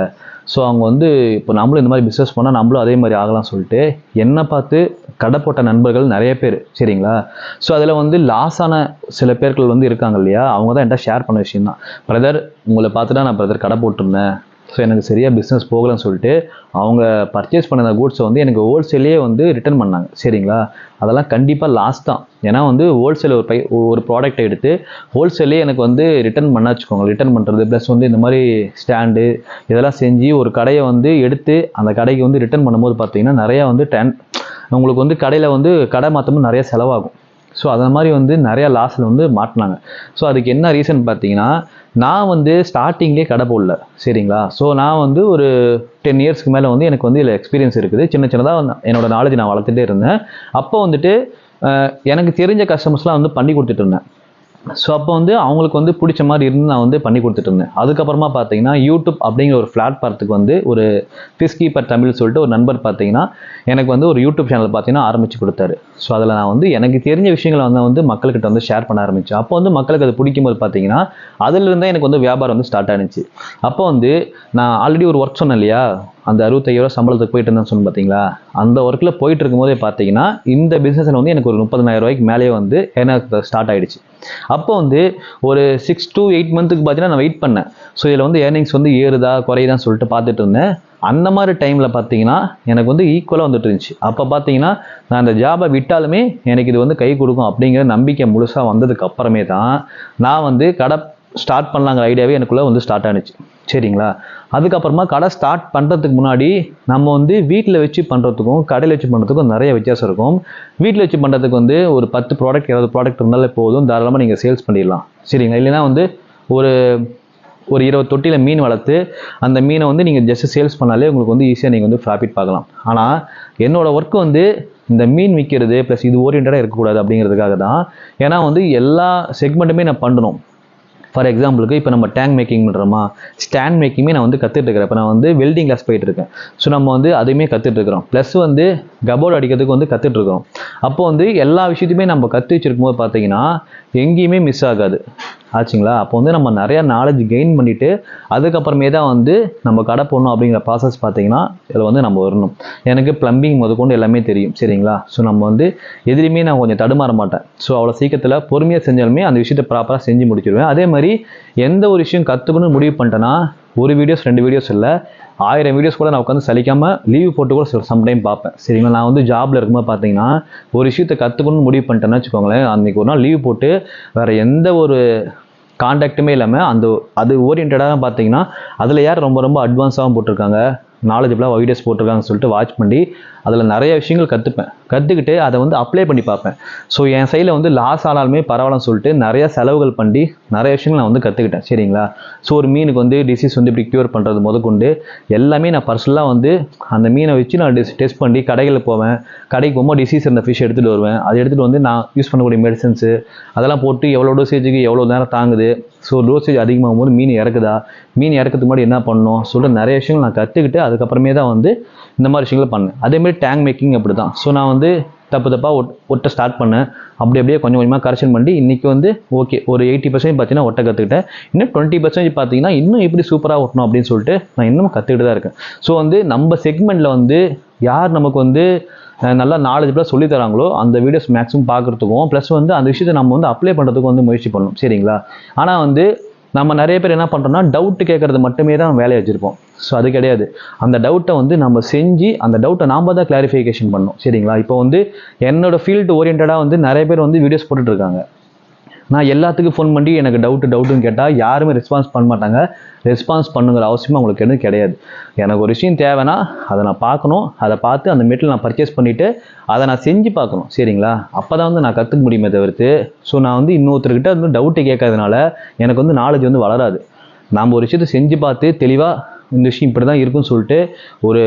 ஸோ அவங்க வந்து இப்போ நம்மளும் இந்த மாதிரி பிஸ்னஸ் பண்ணால் நம்மளும் அதே மாதிரி ஆகலாம் சொல்லிட்டு என்னை பார்த்து கடை போட்ட நண்பர்கள் நிறைய பேர் சரிங்களா? ஸோ அதில் வந்து லாஸ் ஆன சில பேர்கள் வந்து இருக்காங்க இல்லையா? அவங்க தான் என்கிட்ட ஷேர் பண்ண விஷயம் தான் பிரதர் உங்களை பார்த்துட்டா நான் பிரதர் கடை போட்டிருந்தேன். ஸோ எனக்கு சரியாக பிஸ்னஸ் போகலன்னு சொல்லிட்டு அவங்க பர்ச்சேஸ் பண்ண கூட்ஸை வந்து எனக்கு ஹோல்சேலே வந்து ரிட்டர்ன் பண்ணாங்க. சரிங்களா? அதெல்லாம் கண்டிப்பாக லாஸ் தான். ஏன்னா வந்து ஹோல்சேல் ஒரு பை ஒரு ப்ராடக்ட்டை எடுத்து ஹோல்சேலே எனக்கு வந்து ரிட்டர்ன் பண்ண வச்சுக்கோங்க. ரிட்டர்ன் பண்ணுறது ப்ளஸ் வந்து இந்த மாதிரி ஸ்டாண்டு இதெல்லாம் செஞ்சு ஒரு கடையை வந்து எடுத்து அந்த கடைக்கு வந்து ரிட்டர்ன் பண்ணும்போது பார்த்தீங்கன்னா நிறையா வந்து டென் உங்களுக்கு வந்து கடையில் வந்து கடை மாற்றமும் நிறையா செலவாகும். ஸோ அந்த மாதிரி வந்து நிறையா லாஸில் வந்து மாட்டினாங்க. ஸோ அதுக்கு என்ன ரீசன் பார்த்தீங்கன்னா நான் வந்து ஸ்டார்டிங்லேயே கடை போடல சரிங்களா? ஸோ நான் வந்து ஒரு டென் இயர்ஸ்க்கு மேலே வந்து எனக்கு வந்து இதில் எக்ஸ்பீரியன்ஸ் இருக்குது. சின்ன சின்னதாக என்னோடய நாலேஜ் நான் வளர்த்துட்டே இருந்தேன். அப்போ வந்துட்டு எனக்கு தெரிஞ்ச கஸ்டமர்ஸ்லாம் வந்து பண்ணி கொடுத்துட்டு இருந்தேன். ஸோ அப்போ வந்து அவங்களுக்கு வந்து பிடிச்ச மாதிரி இருந்து நான் வந்து பண்ணி கொடுத்துட்டு இருந்தேன் அதுக்கப்புறமா பார்த்தீங்கன்னா யூடியூப் அப்படிங்கிற ஒரு பிளாட்ஃபார்த்துக்கு வந்து ஒரு ஃபிஸ் கீப்பர் தமிழ் சொல்லிட்டு ஒரு நண்பர் பார்த்தீங்கன்னா எனக்கு வந்து ஒரு யூடியூப் சேனல் பார்த்தீங்கன்னா ஆரம்பித்து கொடுத்தாரு. ஸோ அதில் நான் வந்து எனக்கு தெரிஞ்ச விஷயங்களை வந்து வந்து மக்கள்கிட்ட வந்து ஷேர் பண்ண ஆரம்பித்தேன் அப்போ வந்து மக்களுக்கு அது பிடிக்கும்போது பார்த்தீங்கன்னா அதிலிருந்தே எனக்கு வந்து வியாபாரம் வந்து ஸ்டார்ட் ஆனிச்சு. அப்போ வந்து நான் ஆல்ரெடி ஒரு ஒர்க் சொன்னேன் இல்லையா? அந்த அறுபத்தையாயிரம் சம்பளத்துக்கு போயிட்டு இருந்தேன்னு சொன்னேன் பார்த்தீங்களா அந்த ஒர்க்கில் போயிட்டு இருக்கும்போதே பார்த்தீங்கன்னா இந்த பிஸ்னஸில் வந்து எனக்கு ஒரு முப்பதனாயிரம் ரூபாய்க்கு மேலேயே வந்து எனக்கு ஸ்டார்ட் ஆகிடுச்சு அப்போ வந்து ஒரு சிக்ஸ் டு எயிட் மந்த்துக்கு பார்த்தீங்கன்னா நான் வெயிட் பண்ணேன். ஸோ இதில் வந்து ஏர்னிங்ஸ் வந்து ஏறுதா குறையுதான்னு சொல்லிட்டு பார்த்துட்டு இருந்தேன். அந்த மாதிரி டைமில் பார்த்தீங்கன்னா எனக்கு வந்து ஈக்குவலாக வந்துட்டு இருந்துச்சு. அப்போ பார்த்தீங்கன்னா நான் அந்த ஜாபை விட்டாலுமே எனக்கு இது வந்து கை கொடுக்கும் அப்படிங்கிற நம்பிக்கை முழுசாக வந்ததுக்கு அப்புறமே தான் நான் வந்து கடை ஸ்டார்ட் பண்ணலாங்கிற ஐடியாவே எனக்குள்ளே வந்து ஸ்டார்ட் ஆனிச்சு. சரிங்களா? அதுக்கப்புறமா கடை ஸ்டார்ட் பண்ணுறதுக்கு முன்னாடி நம்ம வந்து வீட்டில் வச்சு பண்ணுறதுக்கும் கடையில் வச்சு பண்ணுறதுக்கும் நிறைய வித்தியாசம் இருக்கும். வீட்டில் வச்சு பண்ணுறதுக்கு வந்து ஒரு பத்து ப்ராடக்ட் இருபது ப்ராடக்ட் இருந்தாலே போதும். தாராளமாக நீங்கள் சேல்ஸ் பண்ணிடலாம். சரிங்களா? இல்லைன்னா வந்து ஒரு ஒரு இருபது தொட்டியில் மீன் வளர்த்து அந்த மீனை வந்து நீங்கள் ஜஸ்ட் சேல்ஸ் பண்ணாலே உங்களுக்கு வந்து ஈஸியாக நீங்கள் வந்து ப்ராஃபிட் பார்க்கலாம். ஆனால் என்னோடய ஒர்க் வந்து இந்த மீன் விற்கிறது ப்ளஸ் இது ஓரியன்டாக இருக்கக்கூடாது அப்படிங்கிறதுக்காக தான். ஏன்னா வந்து எல்லா செக்மெண்ட்டுமே நான் பண்ணணும். ஃபார் எக்ஸாம்பிளுக்கு இப்போ நம்ம டேங்க் மேக்கிங் பண்ணுறோமா ஸ்டாண்ட் மேக்கிங்குமே நான் வந்து கற்றுட்டு இருக்கிறேன். இப்போ நான் வந்து வெல்டிங் கிளாஸ் போயிட்டு இருக்கேன். ஸோ நம்ம வந்து அதையுமே கற்றுட்டு இருக்கிறோம். ப்ளஸ் வந்து கபோர்டு அடிக்கிறதுக்கு வந்து கற்றுட்டு இருக்கோம். அப்போ வந்து எல்லா விஷயத்தையுமே நம்ம கற்று வச்சிருக்கும் போது பார்த்தீங்கன்னா எங்கேயுமே மிஸ் ஆகாது. ஆச்சுங்களா? அப்போ வந்து நம்ம நிறையா நாலேஜ் கெயின் பண்ணிவிட்டு அதுக்கப்புறமே தான் வந்து நம்ம கடை போடணும் அப்படிங்கிற ப்ராசஸ் பார்த்தீங்கன்னா இதில் வந்து நம்ம வரணும். எனக்கு ப்ளம்பிங் முதற்கொண்டு எல்லாமே தெரியும் சரிங்களா? ஸோ நம்ம வந்து எதிலையுமே நான் கொஞ்சம் தடுமாற மாட்டேன். ஸோ அவ்வளோ சீக்கிரத்தில் பொறுமையாக செஞ்சாலுமே அந்த விஷயத்தை ப்ராப்பராக செஞ்சு முடிச்சிடுவேன் அதே மாதிரி எந்த ஒரு விஷயம் கற்றுக்கணும்னு முடிவு பண்ணிட்டேன்னா ஒரு வீடியோஸ் ரெண்டு வீடியோஸ் இல்லை. ஆயிரம் வீடியோஸ் கூட நான் உட்காந்து சலிக்காமல் லீவ் போட்டு கூட சம்டைம் பார்ப்பேன். சரிங்களா? நான் வந்து ஜாப்ல இருக்கும்போது பார்த்தீங்கன்னா ஒரு விஷயத்தை கற்றுக்கணும்னு முடிவு பண்ணிட்டேன்னு வச்சுக்கோங்களேன் அன்றைக்கி ஒரு நாள் லீவ் போட்டு வேறு எந்த ஒரு காண்டாக்ட்டுமே இல்லாமல் அந்த அது ஓரியன்டாக பார்த்தீங்கன்னா அதில் யார் ரொம்ப ரொம்ப அட்வான்ஸாகவும் போட்டிருக்காங்க. நாலேஜபிளாக வீடியோஸ் போட்டிருக்காங்கன்னு சொல்லிட்டு வாட்ச் பண்ணி அதில் நிறைய விஷயங்கள் கற்றுப்பேன் கற்றுக்கிட்டு அதை வந்து அப்ளை பண்ணி பார்ப்பேன். ஸோ என் சைடில் வந்து லாஸ் ஆனாலுமே பரவாயில்லன்னு சொல்லிட்டு நிறைய செலவுகள் பண்ணி நிறைய விஷயங்கள் நான் வந்து கற்றுக்கிட்டேன் சரிங்களா? ஸோ ஒரு மீனுக்கு வந்து டிசீஸ் வந்து இப்படி க்யூர் பண்ணுறது முதற்கொண்டு எல்லாமே நான் பர்சனலாக வந்து அந்த மீனை வச்சு நான் டெஸ்ட் பண்ணி கடைகளில் போவேன். கடைக்கு போகும்போது டிசீஸ் இருந்த ஃபிஷ் எடுத்துகிட்டு வருவேன். அதை எடுத்துகிட்டு வந்து நான் யூஸ் பண்ணக்கூடிய மெடிசன்ஸு அதெல்லாம் போட்டு எவ்வளோ டோசேஜுக்கு எவ்வளோ நேரம் தாங்குது. ஸோ டோசேஜ் அதிகமாகும் போது மீன் இறக்குதா? மீன் இறக்கிறதுக்கு முன்னாடி என்ன பண்ணணும்? சொல்லிட்டு நிறைய விஷயங்கள் நான் கற்றுக்கிட்டு அதுக்கப்புறமே தான் வந்து இந்த மாதிரி விஷயங்களை பண்ணேன். அதேமாதிரி டேங் மேக்கிங் அப்படி தான் ஸோ நான் வந்து தப்பு தப்பாக ஒட் ஒட்ட ஸ்டார்ட் பண்ணேன். அப்படி அப்படியே கொஞ்சம் கொஞ்சமாக கரெக்ஷன் பண்ணி இன்றைக்கி வந்து ஓகே ஒரு எயிட்டி பர்சன்ட் பார்த்தீங்கன்னா ஒட்ட கற்றுக்கிட்டேன் இன்னும் டுவெண்ட்டி பர்சன்ட் பார்த்தீங்கன்னா இன்னும் எப்படி சூப்பராக ஒட்டணும் அப்படின்னு சொல்லிட்டு நான் இன்னும் கற்றுக்கிட்டு தான் இருக்கேன். ஸோ வந்து நம்ம செக்மெண்ட்டில் வந்து யார் நமக்கு வந்து நல்லா நாலேஜபிளாக சொல்லி தராங்களோ அந்த வீடியோஸ் மேக்ஸிமம் பார்க்குறதுக்கும் ப்ளஸ் வந்து அந்த விஷயத்தை நம்ம வந்து அப்ளை பண்ணுறதுக்கும் வந்து முயற்சி பண்ணணும். சரிங்களா? ஆனால் வந்து நம்ம நிறைய பேர் என்ன பண்ணுறோம்னா டவுட் கேட்கறது மட்டுமே தான் வேலையை வச்சுருப்போம். ஸோ அது கிடையாது. அந்த டவுட்டை வந்து நம்ம செஞ்சு அந்த டவுட்டை நாம தான் கிளாரிஃபிகேஷன் பண்ணணும். சரிங்களா? இப்போ வந்து என்னோடய ஃபீல்டு ஓரியன்டாக வந்து நிறைய பேர் வந்து வீடியோஸ் போட்டுட்ருக்காங்க நான் எல்லாத்துக்கும் ஃபோன் பண்ணி எனக்கு டவுட்டு டவுட்டுன்னு கேட்டால் யாருமே ரெஸ்பான்ஸ் பண்ண மாட்டாங்க. ரெஸ்பான்ஸ் பண்ணுங்கிற அவசியமாக உங்களுக்கு எதுவும் கிடையாது. எனக்கு ஒரு விஷயம் தேவைன்னா அதை நான் பார்க்கணும். அதை பார்த்து அந்த மெட்டீரியல் நான் பர்ச்சேஸ் பண்ணிவிட்டு அதை நான் செஞ்சு பார்க்கணும். சரிங்களா? அப்போ தான் வந்து நான் கற்றுக்க முடியுமே தவிர்த்து. ஸோ நான் வந்து இன்னொருத்தர்கிட்ட வந்து டவுட்டு கேட்கறதுனால எனக்கு வந்து நாலேஜ் வந்து வளராது. நாம் ஒரு விஷயத்தை செஞ்சு பார்த்து தெளிவாக இந்த விஷயம் இப்படி தான் இருக்குன்னு சொல்லிட்டு ஒரு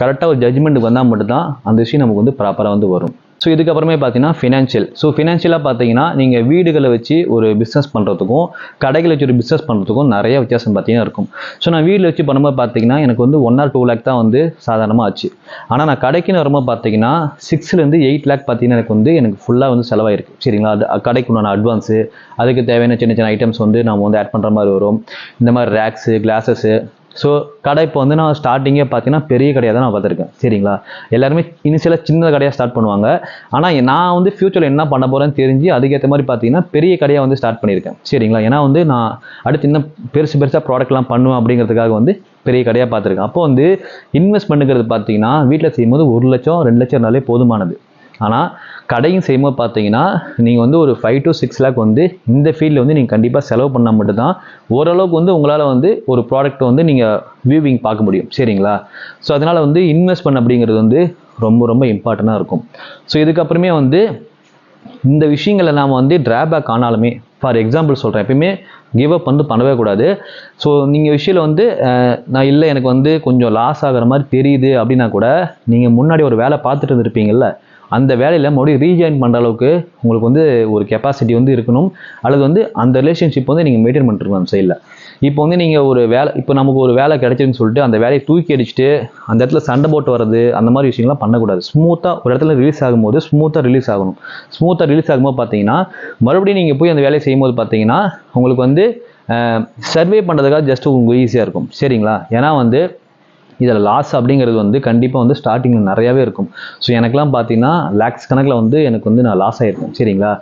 கரெக்டாக ஒரு ஜட்ஜ்மெண்ட்டுக்கு வந்தால் மட்டும்தான் அந்த விஷயம் நமக்கு வந்து ப்ராப்பராக வந்து வரும். ஸோ இதுக்கப்புறமே பார்த்தீங்கன்னா ஃபினான்ஷியல் ஸோ ஃபினான்ஷியலாக பார்த்தீங்கன்னா நீங்கள் வீடுகளை வச்சு ஒரு பிஸ்னஸ் பண்ணுறதுக்கும் கடைகளை வச்சு ஒரு பிஸ்னஸ் பண்ணுறதுக்கும் நிறைய வித்தியாசம் பார்த்தீங்கன்னா இருக்கும். ஸோ நான் வீட்டில் வச்சு பண்ணும்போது பார்த்தீங்கன்னா எனக்கு வந்து ஒன் ஆர் டூ லேக் தான் வந்து சாதாரணமாக ஆச்சு. ஆனால் நான் கடைக்குன்னு வரும்போது பார்த்தீங்கன்னா சிக்ஸ்லேருந்து எயிட் லேக் பார்த்தீங்கன்னா எனக்கு வந்து எனக்கு ஃபுல்லாக வந்து செலவாயிருக்கு. சரிங்களா? அது கடைக்கு உண்டான அட்வான்ஸு அதுக்கு தேவையான சின்ன சின்ன ஐட்டம்ஸ் வந்து நம்ம வந்து ஆட் பண்ணுற மாதிரி வரும். இந்த மாதிரி ரேக்ஸு கிளாஸஸு ஸோ கடை இப்போ வந்து நான் ஸ்டார்டிங்கே பார்த்தீங்கன்னா பெரிய கடையாக தான் நான் பார்த்துருக்கேன் சரிங்களா? எல்லாருமே இனிஷியலாக சின்ன கடையாக ஸ்டார்ட் பண்ணுவாங்க. ஆனால் நான் வந்து ஃப்யூச்சரில் என்ன பண்ண போகிறேன்னு தெரிஞ்சு அதுக்கேற்ற மாதிரி பார்த்தீங்கன்னா பெரிய கடையாக வந்து ஸ்டார்ட் பண்ணியிருக்கேன். சரிங்களா? ஏன்னா வந்து நான் அடுத்து இன்னும் பெருசு பெருசாக ப்ராடக்ட்லாம் பண்ணுவேன் அப்படிங்கிறதுக்காக வந்து பெரிய கடையாக பார்த்துருக்கேன் அப்போ வந்து இன்வெஸ்ட் பண்ணுங்கிறது பார்த்தீங்கன்னா வீட்டில் செய்யும்போது ஒரு லட்சம் ரெண்டு லட்சம் இருந்தாலே போதுமானது. ஆனால் கடையும் செய்யும்போது பார்த்தீங்கன்னா நீங்கள் வந்து ஒரு ஃபைவ் டு சிக்ஸ் லேக் வந்து இந்த ஃபீல்டில் வந்து நீங்கள் கண்டிப்பாக செலவு பண்ணால் மட்டும்தான் ஓரளவுக்கு வந்து உங்களால் வந்து ஒரு ப்ராடக்ட் வந்து நீங்கள் வியூவிங் பார்க்க முடியும். சரிங்களா? ஸோ அதனால் வந்து இன்வெஸ்ட் பண்ண அப்படிங்கிறது வந்து ரொம்ப ரொம்ப இம்பார்ட்டண்ட்டாக இருக்கும். ஸோ இதுக்கப்புறமே வந்து இந்த விஷயங்களை நாம் வந்து டிராபேக் ஆனாலுமே ஃபார் எக்ஸாம்பிள் சொல்கிறேன் எப்பயுமே கிவ் அப் வந்து பண்ணவே கூடாது. ஸோ நீங்கள் விஷயம் வந்து நான் இல்லை எனக்கு வந்து கொஞ்சம் லாஸ் ஆகிற மாதிரி தெரியுது அப்படின்னா கூட நீங்கள் முன்னாடி ஒரு வேலை பார்த்துட்டு இருந்திருப்பீங்கல்ல அந்த வேலையில் மறுபடியும் ரீஜாயின் பண்ணுற அளவுக்கு உங்களுக்கு வந்து ஒரு கெப்பாசிட்டி வந்து இருக்கணும். அல்லது வந்து அந்த ரிலேஷன்ஷிப் வந்து நீங்கள் மெயின்டைன் பண்ணிருக்கணும் அந்த சைடில் இப்போ வந்து நீங்கள் ஒரு வேலை இப்போ நமக்கு ஒரு வேலை கிடைச்சதுன்னு சொல்லிட்டு அந்த வேலையை தூக்கி அடிச்சுட்டு அந்த இடத்துல சண்டை போட்டு வர்றது அந்த மாதிரி விஷயங்கள்லாம் பண்ணக்கூடாது. ஸ்மூத்தாக ஒரு இடத்துல ரிலீஸ் ஆகும்போது ஸ்மூத்தாக ரிலீஸ் ஆகணும். ஸ்மூத்தாக ரிலீஸ் ஆகும்போது பார்த்தீங்கன்னா மறுபடியும் நீங்கள் போய் அந்த வேலையை செய்யும்போது பார்த்தீங்கன்னா உங்களுக்கு வந்து சர்வே பண்ணுறதுக்காக ஜஸ்ட் உங்களுக்கு ஈஸியாக இருக்கும். சரிங்களா? ஏன்னா வந்து இதில் லாஸ் அப்படிங்கிறது வந்து கண்டிப்பாக வந்து ஸ்டார்டிங்கில் நிறையாவே இருக்கும். ஸோ எனக்குலாம் பார்த்தீங்கன்னா லேக்ஸ் கணக்கில் வந்து எனக்கு வந்து நான் லாஸ் ஆகிருக்கேன் சரிங்களா?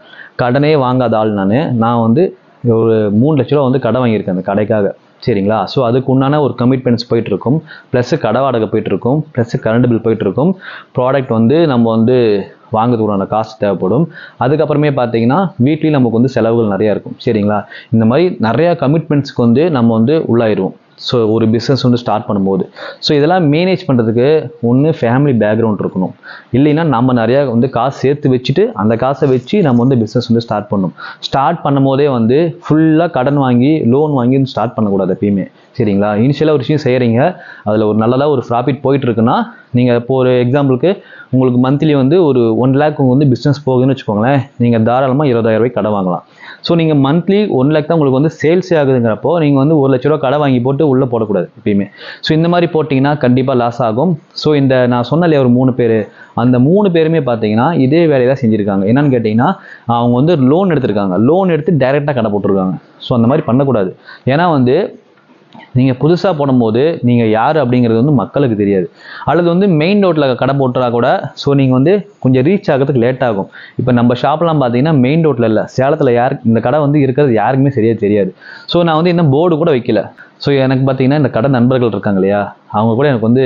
கடனே வாங்காத ஆள் நான். நான் வந்து ஒரு மூணு லட்ச ரூபா வந்து கடை வாங்கியிருக்கேன் அந்த கடைக்காக. சரிங்களா? ஸோ அதுக்கு உண்டான ஒரு கமிட்மெண்ட்ஸ் போயிட்டுருக்கும். ப்ளஸ்ஸு கடை வாடகை போயிட்டுருக்கும். ப்ளஸ்ஸு கரண்ட் பில் போயிட்டுருக்கும். ப்ராடக்ட் வந்து நம்ம வந்து வாங்குறதுக்குண்டான காசு தேவைப்படும். அதுக்கப்புறமே பார்த்தீங்கன்னா வீட்லேயும் நமக்கு வந்து செலவுகள் நிறையா இருக்கும். சரிங்களா? இந்த மாதிரி நிறையா கமிட்மெண்ட்ஸ்க்கு வந்து நம்ம வந்து உள்ளாயிருவோம் ஸோ ஒரு பிஸ்னஸ் வந்து ஸ்டார்ட் பண்ணும்போது. ஸோ இதெல்லாம் மேனேஜ் பண்ணுறதுக்கு ஒன்று ஃபேமிலி பேக்ரவுண்ட் இருக்கணும். இல்லைன்னா நம்ம நிறையா வந்து காசு சேர்த்து வச்சுட்டு அந்த காசை வச்சு நம்ம வந்து பிஸ்னஸ் வந்து ஸ்டார்ட் பண்ணணும். ஸ்டார்ட் பண்ணும்போதே வந்து ஃபுல்லாக கடன் வாங்கி லோன் வாங்கி ஸ்டார்ட் பண்ணக்கூடாது எப்பயுமே. சரிங்களா? இனிஷியலாக ஒரு விஷயம் செய்கிறீங்க அதில் ஒரு நல்லதாக ஒரு ப்ராஃபிட் போயிட்டு இருக்குன்னா நீங்கள் இப்போ ஒரு எக்ஸாம்பிளுக்கு உங்களுக்கு மந்த்லி வந்து ஒரு ஒன் லேக் வந்து பிஸ்னஸ் போகுதுன்னு வச்சுக்கோங்களேன். நீங்கள் தாராளமாக இருபதாயிரம் ரூபாய் கடை வாங்கலாம். ஸோ நீங்கள் மந்த்லி ஒன் லேக் தான் உங்களுக்கு வந்து சேல்ஸே ஆகுதுங்கிறப்போ நீங்கள் வந்து ஒரு லட்ச ரூபா கடை வாங்கி போட்டு உள்ளே போடக்கூடாது எப்பயுமே. ஸோ இந்த மாதிரி போட்டிங்கன்னா கண்டிப்பாக லாஸ் ஆகும். ஸோ இந்த நான் சொன்ன ஒரு மூணு பேர். அந்த மூணு பேருமே பார்த்தீங்கன்னா இதே வேலையை தான் செஞ்சுருக்காங்க. என்னன்னு கேட்டிங்கன்னா அவங்க வந்து லோன் எடுத்திருக்காங்க. லோன் எடுத்து டைரெக்டாக கடை போட்டிருக்காங்க. ஸோ அந்த மாதிரி பண்ணக்கூடாது. ஏன்னா வந்து நீங்கள் புதுசாக போடும்போது நீங்கள் யார் அப்படிங்கிறது வந்து மக்களுக்கு தெரியாது. அல்லது வந்து மெயின் ரோட்டில் கடை போட்டுறா கூட ஸோ நீங்கள் வந்து கொஞ்சம் ரீச் ஆகிறதுக்கு லேட் ஆகும். இப்போ நம்ம ஷாப்லாம் பார்த்தீங்கன்னா மெயின் ரோட்டில் இல்லை. சேலத்தில் யார் இந்த கடை வந்து இருக்கிறது யாருக்குமே சரியாக தெரியாது. ஸோ நான் வந்து இன்னும் போர்டு கூட வைக்கல. ஸோ எனக்கு பார்த்தீங்கன்னா இந்த கடை நண்பர்கள் இருக்காங்க இல்லையா? அவங்க கூட எனக்கு வந்து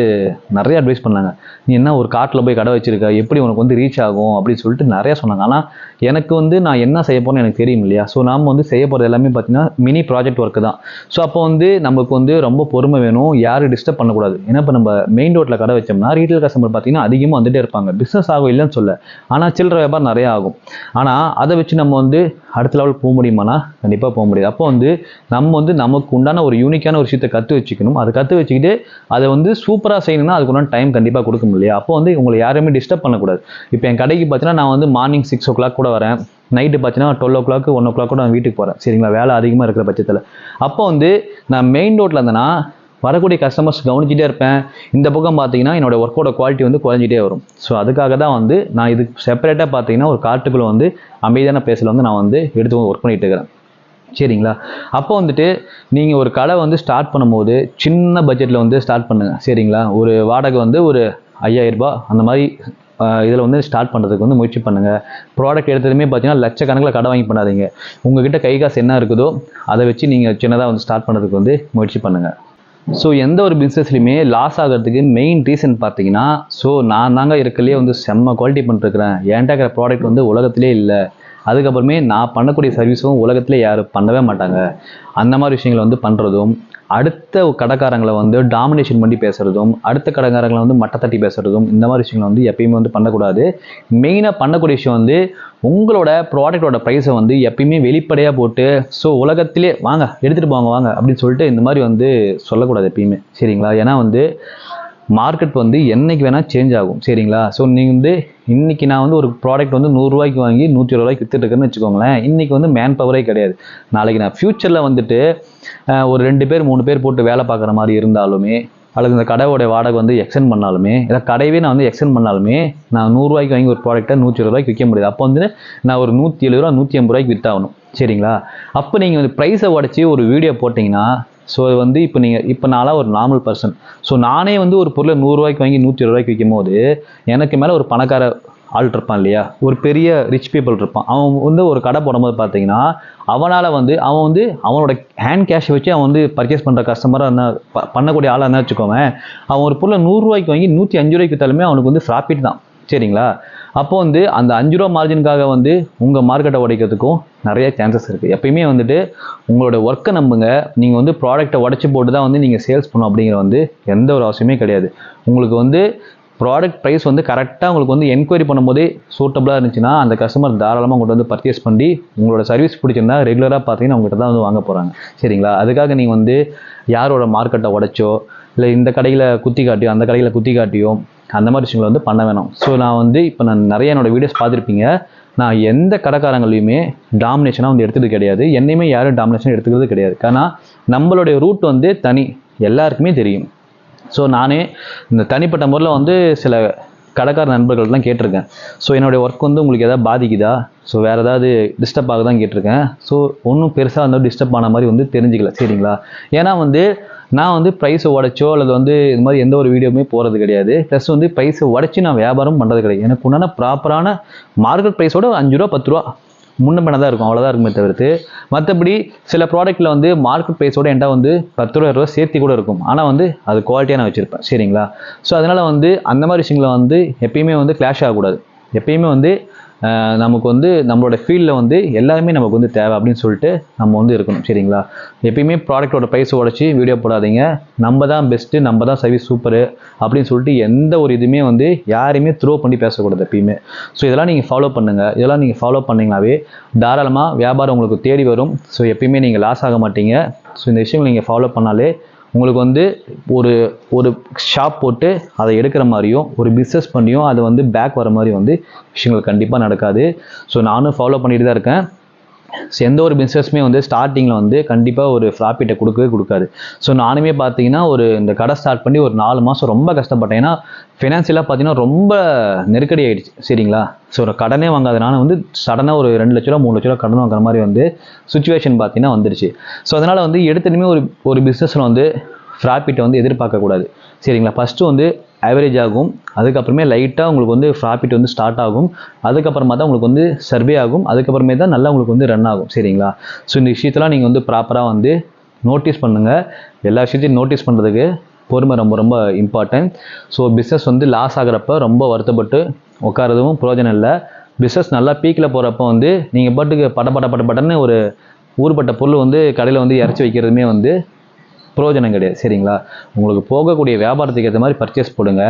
நிறைய அட்வைஸ் பண்ணாங்க. நீ என்ன ஒரு காட்டில் போய் கடை வச்சிருக்க? எப்படி உனக்கு வந்து ரீச் ஆகும்? அப்படின்னு சொல்லிட்டு நிறையா சொன்னாங்க. ஆனால் எனக்கு வந்து நான் என்ன செய்ய போறேன்னு எனக்கு தெரியும் இல்லையா? ஸோ நாம் வந்து செய்ய போகிறது எல்லாமே பார்த்தீங்கன்னா மினி ப்ராஜெக்ட் ஒர்க்கு தான். ஸோ அப்போ வந்து நமக்கு வந்து ரொம்ப பொறுமை வேணும். யாரும் டிஸ்டர்ப் பண்ணக்கூடாது. ஏன்னா இப்போ நம்ம மெயின் ரோட்டில் கடை வச்சோம்னா ரீட்டைல் கஸ்டமர் பார்த்தீங்கன்னா அதிகமாக வந்துகிட்டே இருப்பாங்க. பிஸ்னஸ் ஆகும் இல்லைன்னு சொல்ல. ஆனால் சில்லற வியாபாரம் நிறைய ஆகும். ஆனால் அதை வச்சு நம்ம வந்து அடுத்த லெவல் போக முடியுமானா? கண்டிப்பாக போக முடியாது. அப்போ வந்து நம்ம வந்து நமக்கு உண்டான ஒரு யூனிக்கான ஒரு விஷயத்தை கற்று வச்சுக்கணும். அதை கற்று வச்சுக்கிட்டு அதை வந்து சூப்பராக செய்யணும்னா அதுக்கு டைம் கண்டிப்பாக கொடுக்க முடியல அப்போ வந்து உங்களை யாருமே டிஸ்டர்ப் பண்ணக்கூடாது. இப்போ என் கடைக்கு பார்த்தீங்கன்னா நான் வந்து மார்னிங் சிக்ஸ் ஓ கிளாக் கூட வரேன். நைட்டு பார்த்தீங்கன்னா twelve o'clock one o'clock கூட நான் வீட்டுக்கு போகிறேன் சரிங்களா? வேலை அதிகமாக இருக்கிற பட்சத்தில். அப்போ வந்து நான் மெயின் ரோட்டில் இருந்தேன்னா வரக்கூடிய கஸ்டமர்ஸ் கவனிச்சிட்டே இருப்பேன். இந்த பக்கம் பார்த்தீங்கன்னா என்னோட ஒர்க்கோட குவாலிட்டி வந்து குறைஞ்சிட்டே வரும். ஸோ அதுக்காக தான் வந்து நான் இதுக்கு செப்பரேட்டாக பார்த்தீங்கன்னா ஒரு காட்டுக்குள்ளே வந்து அமைதியான பிளேஸில் வந்து நான் வந்து எடுத்து ஒர்க் பண்ணிட்டு இருக்கிறேன். சரிங்களா? அப்போ வந்துட்டு நீங்கள் ஒரு கடை வந்து ஸ்டார்ட் பண்ணும்போது சின்ன பட்ஜெட்டில் வந்து ஸ்டார்ட் பண்ணுங்கள் சரிங்களா? ஒரு வாடகை வந்து ஒரு ஐயாயிரரூபா அந்த மாதிரி இதில் வந்து ஸ்டார்ட் பண்ணுறதுக்கு வந்து முயற்சி பண்ணுங்கள் ப்ராடக்ட் எடுத்ததுமே பார்த்தீங்கன்னா லட்சக்கணக்கில் கடை வாங்கி பண்ணாதீங்க. உங்ககிட்ட கை காசு என்ன இருக்குதோ அதை வச்சு நீங்கள் சின்னதாக வந்து ஸ்டார்ட் பண்ணுறதுக்கு வந்து முயற்சி பண்ணுங்கள் ஸோ எந்த ஒரு பிஸ்னஸ்லையுமே லாஸ் ஆகிறதுக்கு மெயின் ரீசன் பார்த்தீங்கன்னா ஸோ நான் தாங்க இருக்கலையே வந்து செம்ம குவாலிட்டி பண்ணிருக்கிறேன் என்கிட்ட இருக்கிற ப்ராடக்ட் வந்து உலகத்திலே இல்லை. அதுக்கப்புறமே நான் பண்ணக்கூடிய சர்வீஸும் உலகத்தில் யாரும் பண்ணவே மாட்டாங்க. அந்த மாதிரி விஷயங்களை வந்து பண்ணுறதும் அடுத்த கடைக்காரங்களை வந்து டாமினேஷன் பண்ணி பேசுகிறதும் அடுத்த கடைக்காரங்களை வந்து மட்டை தட்டி பேசுகிறதும் இந்த மாதிரி விஷயங்களை வந்து எப்பயுமே வந்து பண்ணக்கூடாது. மெயினாக பண்ணக்கூடிய விஷயம் வந்து உங்களோட ப்ராடக்டோட ப்ரைஸை வந்து எப்பயுமே வெளிப்படையாக போட்டு ஸோ உலகத்திலே வாங்க எடுத்துகிட்டு போங்க வாங்க அப்படின்னு சொல்லிட்டு இந்த மாதிரி வந்து சொல்லக்கூடாது எப்பயுமே. சரிங்களா? ஏன்னா வந்து மார்க்கெட் வந்து என்னைக்கு வேணால் சேஞ்ச் ஆகும். சரிங்களா? ஸோ நீங்கள் வந்து இன்னைக்கு நான் வந்து ஒரு ப்ராடக்ட் வந்து நூறுரூவாய்க்கு வாங்கி நூற்றி இருபது ரூபாய்க்கு வித்துட்டுருக்குன்னு வச்சுக்கோங்களேன். இன்றைக்கி வந்து மேன் பவரே கிடையாது. நாளைக்கு நான் ஃப்யூச்சரில் வந்துட்டு ஒரு ரெண்டு பேர் மூணு பேர் போட்டு வேலை பார்க்குற மாதிரி இருந்தாலுமே அல்லது இந்த கடையோட வாடகை வந்து எக்ஸ்டெண்ட் பண்ணாலுமே இல்லை கடையவே நான் வந்து எக்ஸ்டெண்ட் பண்ணாலுமே நான் நூறுரூவாய்க்கு வாங்கி ஒரு ப்ராடக்ட்டை நூற்றி இருபது ரூபாய்க்கு விற்க முடியாது. அப்போ வந்து நான் ஒரு நூற்றி எழுபது ரூபா நூற்றி ஐம்பது ரூபாய்க்கு விற்றாகணும் சரிங்களா? அப்போ நீங்கள் வந்து ப்ரைஸை உடச்சி ஒரு வீடியோ போட்டிங்கன்னா ஸோ அது வந்து இப்போ நீங்கள் இப்போ நான்லாம் ஒரு நார்மல் பர்சன் ஸோ நானே வந்து ஒரு பொருளை நூறுரூவாய்க்கு வாங்கி நூற்றி இருபது ரூபாய்க்கு விற்கும் போது எனக்கு மேலே ஒரு பணக்கார ஆள் இருப்பான் இல்லையா? ஒரு பெரிய ரிச் பீப்புள் இருப்பான். அவன் வந்து ஒரு கடை போடும்போது பார்த்தீங்கன்னா அவனால் வந்து அவன் வந்து அவனோட ஹேண்ட் கேஷ் வச்சு அவன் வந்து பர்ச்சேஸ் பண்ணுற கஸ்டமராக என்ன பண்ணக்கூடிய ஆளாக என்ன வச்சுக்கோவேன். அவன் ஒரு பொருளை நூறுரூவாய்க்கு வாங்கி நூற்றி அஞ்சு ரூபாய்க்கு விற்றாலுமே அவனுக்கு வந்து ப்ராஃபிட் தான். சரிங்களா? அப்போ வந்து அந்த அஞ்சு ரூபா மார்ஜினுக்காக வந்து உங்கள் மார்க்கெட்டை உடைக்கிறதுக்கும் நிறைய சான்சஸ் இருக்குது எப்பயுமே வந்துட்டு உங்களோட ஒர்க்கை நம்புங்க. நீங்கள் வந்து ப்ராடக்ட்டை உடச்சி போட்டு தான் வந்து நீங்கள் சேல்ஸ் பண்ணணும் அப்படிங்கிற வந்து எந்த ஒரு அவசியமே கிடையாது. உங்களுக்கு வந்து ப்ராடக்ட் ப்ரைஸ் வந்து கரெக்டாக உங்களுக்கு வந்து என்கொயரி பண்ணும்போதே சூட்டபுளாக இருந்துச்சுன்னா அந்த கஸ்டமர் தாராளமாக உங்கள்கிட்ட வந்து பர்ச்சேஸ் பண்ணி உங்களோட சர்வீஸ் பிடிச்சிருந்தா ரெகுலராக பார்த்தீங்கன்னா உங்கள்கிட்ட தான் வந்து வாங்க போகிறாங்க சரிங்களா? அதுக்காக நீங்கள் வந்து யாரோட மார்க்கெட்டை உடைச்சோ இல்லை இந்த கடையில் குத்தி காட்டியோ அந்த கடையில் குத்தி காட்டியோ அந்த மாதிரி விஷயங்களை வந்து பண்ண வேணும். ஸோ நான் வந்து இப்போ நான் நிறைய என்னோடய வீடியோஸ் பார்த்துருப்பீங்க. நான் எந்த கடைக்காரங்களையுமே டாமினேஷனாக வந்து எடுத்தது கிடையாது. என்னையுமே யாரும் டாமினேஷன் எடுத்துக்கிறது கிடையாது. ஏன்னா நம்மளுடைய ரூட் வந்து தனி. எல்லாருக்குமே தெரியும். ஸோ நானே இந்த தனிப்பட்ட முறையில் வந்து சில கடைக்கார நண்பர்கள்லாம் கேட்டிருக்கேன். ஸோ என்னுடைய ஒர்க் வந்து உங்களுக்கு எதாவது பாதிக்குதா? ஸோ வேறு ஏதாவது டிஸ்டர்ப் ஆகுதான் கேட்டிருக்கேன். ஸோ ஒன்றும் பெருசாக வந்து டிஸ்டர்ப் ஆன மாதிரி வந்து தெரிஞ்சிக்கல. சரிங்களா? ஏன்னா வந்து நான் வந்து ப்ரைஸை உடைச்சோ அல்லது வந்து இது மாதிரி எந்த ஒரு வீடியோவுமே போகிறது கிடையாது. ப்ளஸ் வந்து ப்ரைஸை உடச்சி நான் வியாபாரம் பண்ணுறது கிடையாது. எனக்கு உண்டான ப்ராப்பரான மார்க்கெட் ப்ரைஸோட அஞ்சு ரூபா பத்து ரூபா முன்ன தான் இருக்கும். அவ்வளோதான் இருக்குமே தவிர்த்து. மற்றபடி சில ப்ராடக்ட்டில் வந்து மார்க்கெட் ப்ரைஸோட என்கிட்ட வந்து பத்து ரூபா ரூபா சேர்த்து கூட இருக்கும். ஆனால் வந்து அது குவாலிட்டியாக நான் வச்சுருப்பேன். சரிங்களா? ஸோ அதனால் வந்து அந்த மாதிரி விஷயங்களை வந்து எப்பயுமே வந்து கிளாஷ் ஆகக்கூடாது. எப்பயுமே வந்து நமக்கு வந்து நம்மளோட ஃபீல்டில் வந்து எல்லாருமே நமக்கு வந்து தேவை அப்படின்னு சொல்லிட்டு நம்ம வந்து இருக்கணும் சரிங்களா? எப்பயுமே ப்ராடக்ட்டோட ப்ரைஸ் உடச்சி வீடியோ போடாதீங்க. நம்ம தான் பெஸ்ட்டு நம்ம தான் சர்வீஸ் சூப்பரு அப்படின்னு சொல்லிட்டு எந்த ஒரு இதுவுமே வந்து யாரையுமே த்ரோ பண்ணி பேசக்கூடாது எப்பயுமே. ஸோ இதெல்லாம் நீங்கள் ஃபாலோ பண்ணுங்கள் இதெல்லாம் நீங்கள் ஃபாலோ பண்ணிங்கனாவே தாராளமாக வியாபாரம் உங்களுக்கு தேடி வரும். ஸோ எப்பயுமே நீங்கள் லாஸ் ஆக மாட்டீங்க. ஸோ இந்த விஷயங்கள் நீங்கள் ஃபாலோ பண்ணாலே உங்களுக்கு வந்து ஒரு ஒரு ஷாப் போட்டு அதை எடுக்கிற மாதிரியும் ஒரு பிஸ்னஸ் பண்ணியும் அது வந்து பேக் வர மாதிரி வந்து விஷயங்கள் கண்டிப்பாக நடக்காது. ஸோ நானும் ஃபாலோ பண்ணிட்டு தான் இருக்கேன். ஸோ எந்த ஒரு பிஸ்னஸுமே வந்து ஸ்டார்டிங்கில் வந்து கண்டிப்பாக ஒரு ப்ராஃபிட்டை கொடுக்கவே கொடுக்காது. ஸோ நானுமே பார்த்தீங்கன்னா ஒரு இந்த கடை ஸ்டார்ட் பண்ணி ஒரு நாலு மாதம் ரொம்ப கஷ்டப்பட்டேன். ஏன்னா ஃபினான்ஷியலாக பார்த்தீங்கன்னா ரொம்ப நெருக்கடி ஆகிடுச்சு சரிங்களா? ஸோ ஒரு கடனே வாங்காதனால வந்து சடனாக ஒரு ரெண்டு லட்ச ரூபா மூணு லட்ச ரூபா கடன் வாங்குற மாதிரி வந்து சுச்சுவேஷன் பார்த்தீங்கன்னா வந்துருச்சு. ஸோ அதனால் வந்து எடுத்துலையுமே ஒரு ஒரு பிஸ்னஸில் வந்து ப்ராஃபிட்டை வந்து எதிர்பார்க்கக்கூடாது. சரிங்களா? ஃபஸ்ட்டு வந்து ஆவரேஜ் ஆகும். அதுக்கப்புறமே லைட்டாக உங்களுக்கு வந்து ப்ராஃபிட் வந்து ஸ்டார்ட் ஆகும். அதுக்கப்புறமா தான் உங்களுக்கு வந்து சர்வே ஆகும். அதுக்கப்புறமே தான் நல்லா உங்களுக்கு வந்து ரன் ஆகும். சரிங்களா? ஸோ இந்த விஷயத்தெல்லாம் நீங்கள் வந்து ப்ராப்பராக வந்து நோட்டீஸ் பண்ணுங்கள் எல்லா விஷயத்தையும் நோட்டீஸ் பண்ணுறதுக்கு பொறுமை ரொம்ப ரொம்ப இம்பார்ட்டன்ட் ஸோ பிஸ்னஸ் வந்து லாஸ் ஆகிறப்ப ரொம்ப வருத்தப்பட்டு உட்காரதும் பிரயோஜனம் இல்லை. பிஸ்னஸ் நல்லா பீக்கில் போகிறப்ப வந்து நீங்கள் பாட்டுக்கு பட பட பட படன்னு ஒரு ஊர்பட்ட பொருள் வந்து கடையில் வந்து இறச்சி வைக்கிறதுமே வந்து பிரயோஜனம் கிடையாது. சரிங்களா? உங்களுக்கு போகக்கூடிய வியாபாரத்துக்கு ஏற்ற மாதிரி பர்ச்சேஸ் போடுங்க.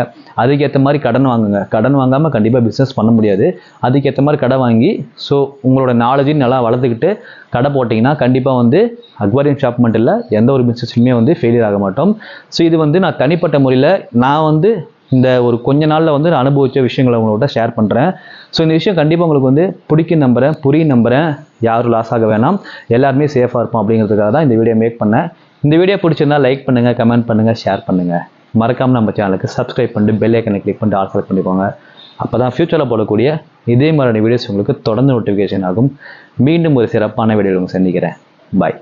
அதுக்கேற்ற மாதிரி கடன் வாங்குங்க. கடன் வாங்காமல் கண்டிப்பாக பிஸ்னஸ் பண்ண முடியாது. அதுக்கேற்ற மாதிரி கடை வாங்கி ஸோ உங்களோட நாலேஜையும் நல்லா வளர்த்துக்கிட்டு கடை போட்டிங்கன்னா கண்டிப்பாக வந்து அக்வாரியம் ஷாப் மட்டும் இல்லை எந்த ஒரு பிஸ்னஸ்லையுமே வந்து ஃபெயிலியர் ஆக மாட்டோம். ஸோ இது வந்து நான் தனிப்பட்ட முறையில் நான் வந்து இந்த ஒரு கொஞ்ச நாளில் வந்து நான் அனுபவித்த விஷயங்களை உங்களோட ஷேர் பண்ணுறேன் ஸோ இந்த விஷயம் கண்டிப்பாக உங்களுக்கு வந்து பிடிக்கும் நம்புறேன் புரியும் நம்புறேன். யாரும் லாஸ் ஆக வேணாம். எல்லாருமே சேஃபாக இருப்போம் அப்படிங்கிறதுக்காக தான் இந்த வீடியோ மேக் பண்ணேன். இந்த வீடியோ பிடிச்சிருந்தா லைக் பண்ணுங்கள் கமெண்ட் பண்ணுங்கள் ஷேர் பண்ணுங்கள் மறக்காமல் நம்ம சேனலுக்கு சப்ஸ்கிரைப் பண்ணிட்டு பெல் ஐக்கனை கிளிக் பண்ணிட்டு ஆல் செலக்ட் பண்ணிக்கோங்க. அப்போ தான் ஃப்யூச்சரில் போடக்கூடிய இதே மாதிரியான வீடியோஸ் உங்களுக்கு தொடர்ந்து நோட்டிஃபிகேஷன் ஆகும். மீண்டும் ஒரு சிறப்பான வீடியோ உங்களுக்கு சந்திக்கிறேன். பாய்